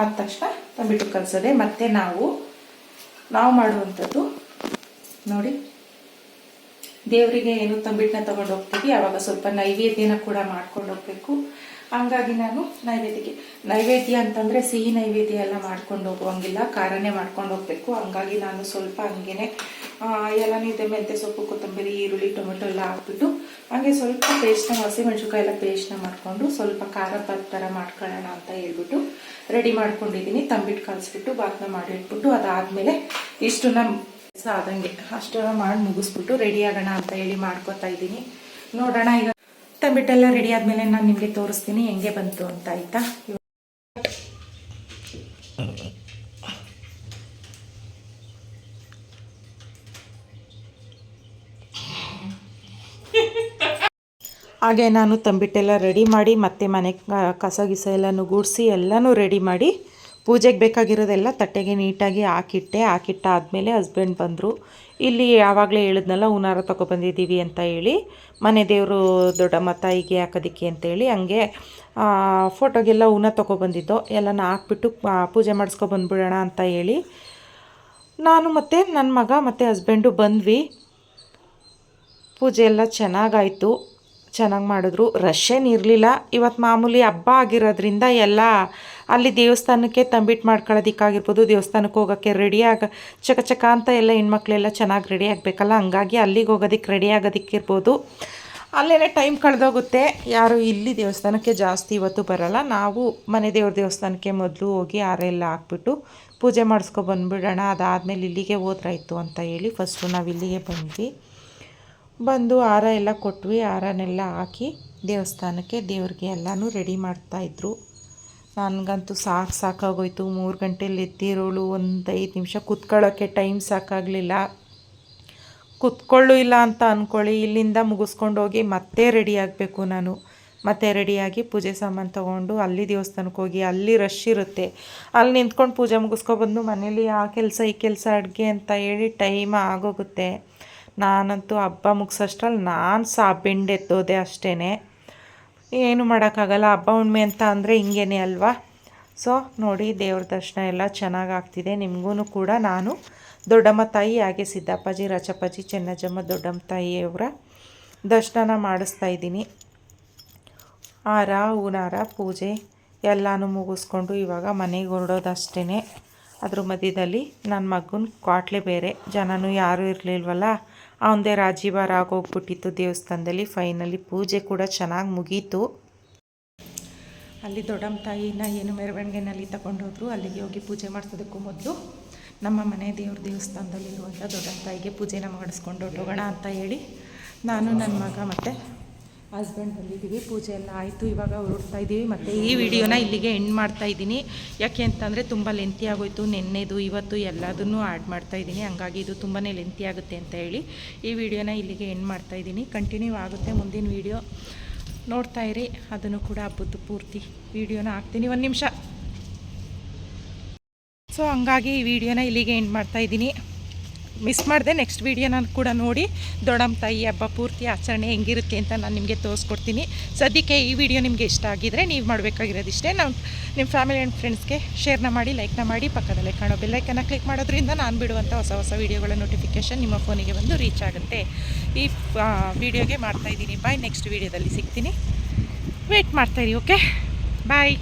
ಆದ ತಕ್ಷಣ ತಂಬಿಟ್ಟು ಕಲಸೋದೆ. ಮತ್ತೆ ನಾವು ನಾವು ಮಾಡುವಂಥದ್ದು ನೋಡಿ. ದೇವರಿಗೆ ಏನು ತಂಬಿಟ್ಟನ್ನ ತಗೊಂಡು ಹೋಗ್ತೀವಿ ಆವಾಗ ಸ್ವಲ್ಪ ನೈವೇದ್ಯನ ಕೂಡ ಮಾಡ್ಕೊಂಡು ಹೋಗ್ಬೇಕು. ಹಂಗಾಗಿ ನಾನು ನೈವೇದ್ಯಕ್ಕೆ ನೈವೇದ್ಯ ಅಂತಂದ್ರೆ ಸಿಹಿ ನೈವೇದ್ಯ ಎಲ್ಲ ಮಾಡ್ಕೊಂಡು ಹೋಗುವಂಗಿಲ್ಲ ಖಾರನೇ ಮಾಡ್ಕೊಂಡು ಹೋಗ್ಬೇಕು. ಹಂಗಾಗಿ ನಾನು ಸ್ವಲ್ಪ ಹಂಗೇನೆ ಆ, ಎಳನೀರು ಮೆಂತೆ ಸೊಪ್ಪು ಕೊತ್ತಂಬರಿ ಈರುಳ್ಳಿ ಟೊಮೆಟೊ ಎಲ್ಲ ಹಾಕ್ಬಿಟ್ಟು ಹಂಗೆ ಸ್ವಲ್ಪ ಪೇಸ್ಟ್ನ ಹಸಿಮೆಣಸುಕಾಯಿ ಎಲ್ಲ ಪೇಸ್ಟ್ನ ಮಾಡಿಕೊಂಡು ಸ್ವಲ್ಪ ಖಾರ ಪದ ಥರ ಮಾಡ್ಕೊಳ್ಳೋಣ ಅಂತ ಹೇಳ್ಬಿಟ್ಟು ರೆಡಿ ಮಾಡ್ಕೊಂಡಿದ್ದೀನಿ ತಂಬಿಟ್ಟು ಕಲಿಸ್ಬಿಟ್ಟು ಬಾತ್ನ ಮಾಡಿ ಇಟ್ಬಿಟ್ಟು ಅದಾದಮೇಲೆ ಇಷ್ಟು ನಮ್ಮ ಕೆಲಸ ಆದಂಗೆ ಅಷ್ಟೆಲ್ಲ ಮಾಡಿ ಮುಗಿಸ್ಬಿಟ್ಟು ರೆಡಿ ಆಗೋಣ ಅಂತ ಹೇಳಿ ಮಾಡ್ಕೊತಾ ಇದ್ದೀನಿ. ನೋಡೋಣ ಈಗ. ತಂಬಿಟ್ಟೆಲ್ಲ ರೆಡಿ ಆದಮೇಲೆ ನಾನು ನಿಮಗೆ ತೋರಿಸ್ತೀನಿ ಹೆಂಗೆ ಬಂತು ಅಂತ ಆಯ್ತಾ? ಹಾಗೆ ನಾನು ತಂಬಿಟ್ಟೆಲ್ಲ ರೆಡಿ ಮಾಡಿ ಮತ್ತೆ ಮನೆ ಕಸ ಗಿಸ ಎಲ್ಲನೂ ಗೂಡಿಸಿ ಎಲ್ಲನೂ ರೆಡಿ ಮಾಡಿ ಪೂಜೆಗೆ ಬೇಕಾಗಿರೋದೆಲ್ಲ ತಟ್ಟೆಗೆ ನೀಟಾಗಿ ಹಾಕಿಟ್ಟೆ. ಹಾಕಿಟ್ಟಾದಮೇಲೆ ಹಸ್ಬೆಂಡ್ ಬಂದರು. ಇಲ್ಲಿ ಯಾವಾಗಲೇ ಹೇಳಿದ್ನಲ್ಲ, ಹೂನಾರ ತೊಗೊಬಂದಿದ್ದೀವಿ ಅಂತ ಹೇಳಿ, ಮನೆ ದೇವರು ದೊಡ್ಡಮ್ಮ ತಾಯಿಗೆ ಹಾಕೋದಕ್ಕೆ ಅಂತೇಳಿ ಹಂಗೆ ಫೋಟೋಗೆಲ್ಲ ಹೂನ ತೊಗೊಬಂದಿದ್ದೋ ಎಲ್ಲನ ಹಾಕ್ಬಿಟ್ಟು ಪೂಜೆ ಮಾಡಿಸ್ಕೊಬಂದ್ಬಿಡೋಣ ಅಂತ ಹೇಳಿ. ನಾನು ಮತ್ತು ನನ್ನ ಮಗ ಮತ್ತು ಹಸ್ಬೆಂಡು ಬಂದ್ವಿ. ಪೂಜೆ ಎಲ್ಲ ಚೆನ್ನಾಗಾಯಿತು. ಚೆನ್ನಾಗಿ ಮಾಡಿದ್ರು. ರಶ್ ಏನಿರಲಿಲ್ಲ ಇವತ್ತು ಮಾಮೂಲಿ ಹಬ್ಬ ಆಗಿರೋದ್ರಿಂದ ಎಲ್ಲ ಅಲ್ಲಿ ದೇವಸ್ಥಾನಕ್ಕೆ ತಂಬಿಟ್ಟು ಮಾಡ್ಕೊಳ್ಳೋದಕ್ಕಾಗಿರ್ಬೋದು, ದೇವಸ್ಥಾನಕ್ಕೆ ಹೋಗೋಕ್ಕೆ ರೆಡಿ ಆಗ ಚಕ ಅಂತ ಎಲ್ಲ ಹೆಣ್ಮಕ್ಳೆಲ್ಲ ಚೆನ್ನಾಗಿ ರೆಡಿ ಆಗಬೇಕಲ್ಲ, ಹಂಗಾಗಿ ಅಲ್ಲಿಗೆ ಹೋಗೋದಕ್ಕೆ ರೆಡಿ ಆಗೋದಕ್ಕಿರ್ಬೋದು. ಅಲ್ಲೇ ಟೈಮ್ ಕಳೆದೋಗುತ್ತೆ. ಯಾರು ಇಲ್ಲಿ ದೇವಸ್ಥಾನಕ್ಕೆ ಜಾಸ್ತಿ ಇವತ್ತು ಬರಲ್ಲ. ನಾವು ಮನೆ ದೇವ್ರ ದೇವಸ್ಥಾನಕ್ಕೆ ಮೊದಲು ಹೋಗಿ ಆರೆಲ್ಲ ಹಾಕ್ಬಿಟ್ಟು ಪೂಜೆ ಮಾಡಿಸ್ಕೊ ಬಂದುಬಿಡೋಣ. ಅದಾದಮೇಲೆ ಇಲ್ಲಿಗೆ ಹೋದ್ರಾಯ್ತು ಅಂತ ಹೇಳಿ ಫಸ್ಟು ನಾವು ಇಲ್ಲಿಗೆ ಬಂದ್ವಿ. ಬಂದು ಹಾರ ಎಲ್ಲ ಕೊಟ್ವಿ. ಹಾರನೆಲ್ಲ ಹಾಕಿ ದೇವಸ್ಥಾನಕ್ಕೆ ದೇವ್ರಿಗೆ ಎಲ್ಲನೂ ರೆಡಿ ಮಾಡ್ತಾಯಿದ್ರು ನನಗಂತೂ ಸಾಕು ಸಾಕಾಗೋಯ್ತು. ಮೂರು ಗಂಟೆಯಲ್ಲಿ ಎದ್ದಿರೋಳು, ಒಂದು ಐದು ನಿಮಿಷ ಕುತ್ಕೊಳ್ಳೋಕ್ಕೆ ಟೈಮ್ ಸಾಕಾಗಲಿಲ್ಲ. ಕುತ್ಕೊಳ್ಳು ಇಲ್ಲ ಅಂತ ಅಂದ್ಕೊಳ್ಳಿ ಇಲ್ಲಿಂದ ಮುಗಿಸ್ಕೊಂಡು ಹೋಗಿ ಮತ್ತೆ ರೆಡಿ ಆಗಬೇಕು ನಾನು. ಮತ್ತೆ ರೆಡಿಯಾಗಿ ಪೂಜೆ ಸಾಮಾನು ತೊಗೊಂಡು ಅಲ್ಲಿ ದೇವಸ್ಥಾನಕ್ಕೆ ಹೋಗಿ, ಅಲ್ಲಿ ರಶ್ ಇರುತ್ತೆ. ಅಲ್ಲಿ ನಿಂತ್ಕೊಂಡು ಪೂಜೆ ಮುಗಿಸ್ಕೊಬಂದು ಮನೇಲಿ ಆ ಕೆಲಸ, ಈ ಕೆಲಸ, ಅಡುಗೆ ಅಂತ ಹೇಳಿ ಟೈಮ್ ಆಗೋಗುತ್ತೆ. ನಾನಂತೂ ಹಬ್ಬ ಮುಗಿಸೋಷ್ಟ್ರಲ್ಲಿ ನಾನು ಸಾ ಬೆಂಡೆತ್ತೋದೆ ಅಷ್ಟೇ ಏನು ಮಾಡೋಕ್ಕಾಗಲ್ಲ, ಹಬ್ಬ ಹುಣ್ಣಿಮೆ ಅಂತ ಅಂದರೆ ಹಿಂಗೇನೆ ಅಲ್ವಾ? ಸೊ ನೋಡಿ, ದೇವ್ರ ದರ್ಶನ ಎಲ್ಲ ಚೆನ್ನಾಗಿ ಆಗ್ತಿದೆ ನಿಮಗೂ ಕೂಡ ನಾನು ದೊಡ್ಡಮ್ಮ ತಾಯಿ ಹಾಗೆ ಸಿದ್ದಪ್ಪಾಜಿ, ರಚಪ್ಪಾಜಿ ಚೆನ್ನಜಮ್ಮ ದೊಡ್ಡಮ್ಮ ತಾಯಿಯವರ ದರ್ಶನ ಮಾಡಿಸ್ತಾ ಇದ್ದೀನಿ. ಹಾರ ಹೂನಾರ, ಪೂಜೆ ಎಲ್ಲನೂ ಮುಗಿಸ್ಕೊಂಡು ಇವಾಗ ಮನೆಗೆ ಹೊರಡೋದಷ್ಟೇ ಅದ್ರ ಮಧ್ಯದಲ್ಲಿ ನನ್ನ ಮಗನ ಕ್ವಾಟ್ಲೆ ಬೇರೆ. ಜನನೂ ಯಾರೂ ಇರಲಿಲ್ವಲ್ಲ? ಅವನದೇ ರಾಜೀವಾರ ಆಗೋಗ್ಬಿಟ್ಟಿತ್ತು ದೇವಸ್ಥಾನದಲ್ಲಿ. ಫೈನಲಿ ಪೂಜೆ ಕೂಡ ಚೆನ್ನಾಗಿ ಮುಗೀತು. ಅಲ್ಲಿ ದೊಡ್ಡಮ್ಮ ತಾಯಿನ ಏನು ಮೆರವಣಿಗೆನಲ್ಲಿ ತಗೊಂಡೋದ್ರು ಅಲ್ಲಿಗೆ ಹೋಗಿ ಪೂಜೆ ಮಾಡಿಸೋದಕ್ಕೂ ಮೊದಲು ನಮ್ಮ ಮನೆ ದೇವ್ರ ದೇವಸ್ಥಾನದಲ್ಲಿರುವಂಥ ದೊಡ್ಡಮ್ಮ ತಾಯಿಗೆ ಪೂಜೆನ ಮಾಡಿಸ್ಕೊಂಡು ಹೊರಟೋಗೋಣ ಅಂತ ಹೇಳಿ ನಾನು ನನ್ನ ಮಗ ಮತ್ತು ಹಸ್ಬೆಂಡ್ ಬಂದಿದ್ದೀವಿ, ಪೂಜೆ ಎಲ್ಲ ಆಯಿತು, ಇವಾಗ ಹೊರಡ್ತಾ ಇದ್ದೀವಿ ಮತ್ತು ಈ ವಿಡಿಯೋನ ಇಲ್ಲಿಗೆ ಎಂಡ್ ಮಾಡ್ತಾ ಇದ್ದೀನಿ. ಯಾಕೆ ಅಂತಂದರೆ ತುಂಬ ಲೆಂತಿ ಆಗೋಯ್ತು, ನೆನ್ನೆದು, ಇವತ್ತು ಎಲ್ಲದನ್ನೂ ಆ್ಯಡ್ ಮಾಡ್ತಾ ಇದ್ದೀನಿ. ಹಂಗಾಗಿ ಇದು ತುಂಬಾ ಲೆಂತಿ ಆಗುತ್ತೆ ಅಂತ ಹೇಳಿ ಈ ವಿಡಿಯೋನ ಇಲ್ಲಿಗೆ ಎಂಡ್ ಮಾಡ್ತಾ ಇದ್ದೀನಿ. ಕಂಟಿನ್ಯೂ ಆಗುತ್ತೆ ಮುಂದಿನ ವಿಡಿಯೋ. ನೋಡ್ತಾ ಇರಿ, ಅದನ್ನು ಕೂಡ ಹಬ್ಬದ್ದು ಪೂರ್ತಿ. ವಿಡಿಯೋನ ಹಾಕ್ತೀನಿ, ಒಂದು ನಿಮಿಷ. ಸೊ ಹಂಗಾಗಿ ಈ ವಿಡಿಯೋನ ಇಲ್ಲಿಗೆ ಎಂಡ್ ಮಾಡ್ತಾ ಇದ್ದೀನಿ. ಮಿಸ್ ಮಾಡಿದೆ. ನೆಕ್ಸ್ಟ್ ವಿಡಿಯೋನ ಕೂಡ ನೋಡಿ. ದೊಡ್ಡಮ್ಮ ತಾಯಿ ಹಬ್ಬ ಪೂರ್ತಿ ಆಚರಣೆ ಹೆಂಗಿರುತ್ತೆ ಅಂತ ನಾನು ನಿಮಗೆ ತೋರಿಸ್ಕೊಡ್ತೀನಿ. ಸದ್ಯಕ್ಕೆ ಈ ವಿಡಿಯೋ ನಿಮಗೆ ಇಷ್ಟ ಆಗಿದರೆ ನೀವು ಮಾಡಬೇಕಾಗಿರೋದಿಷ್ಟೇ. ನಾವು ನಿಮ್ಮ ಫ್ಯಾಮಿಲಿ ಆ್ಯಂಡ್ ಫ್ರೆಂಡ್ಸ್ಗೆ ಶೇರ್ನ ಮಾಡಿ ಲೈಕ್ನ ಮಾಡಿ, ಪಕ್ಕದಲ್ಲೇ ಕಾಣೋ ಬೆಲ್ಲೈಕನ್ನ ಕ್ಲಿಕ್ ಮಾಡೋದ್ರಿಂದ ನಾನು ಬಿಡುವಂಥ ಹೊಸ ಹೊಸ ವೀಡಿಯೋಗಳ ನೋಟಿಫಿಕೇಷನ್ ನಿಮ್ಮ ಫೋನಿಗೆ ಬಂದು ರೀಚ್ ಆಗುತ್ತೆ. ಈ ವಿಡಿಯೋಗೆ ಮಾಡ್ತಾಯಿದ್ದೀನಿ ಬಾಯ್ ನೆಕ್ಸ್ಟ್ ವೀಡಿಯೋದಲ್ಲಿ ಸಿಗ್ತೀನಿ. Wait ಮಾಡ್ತಾಯಿರಿ okay bye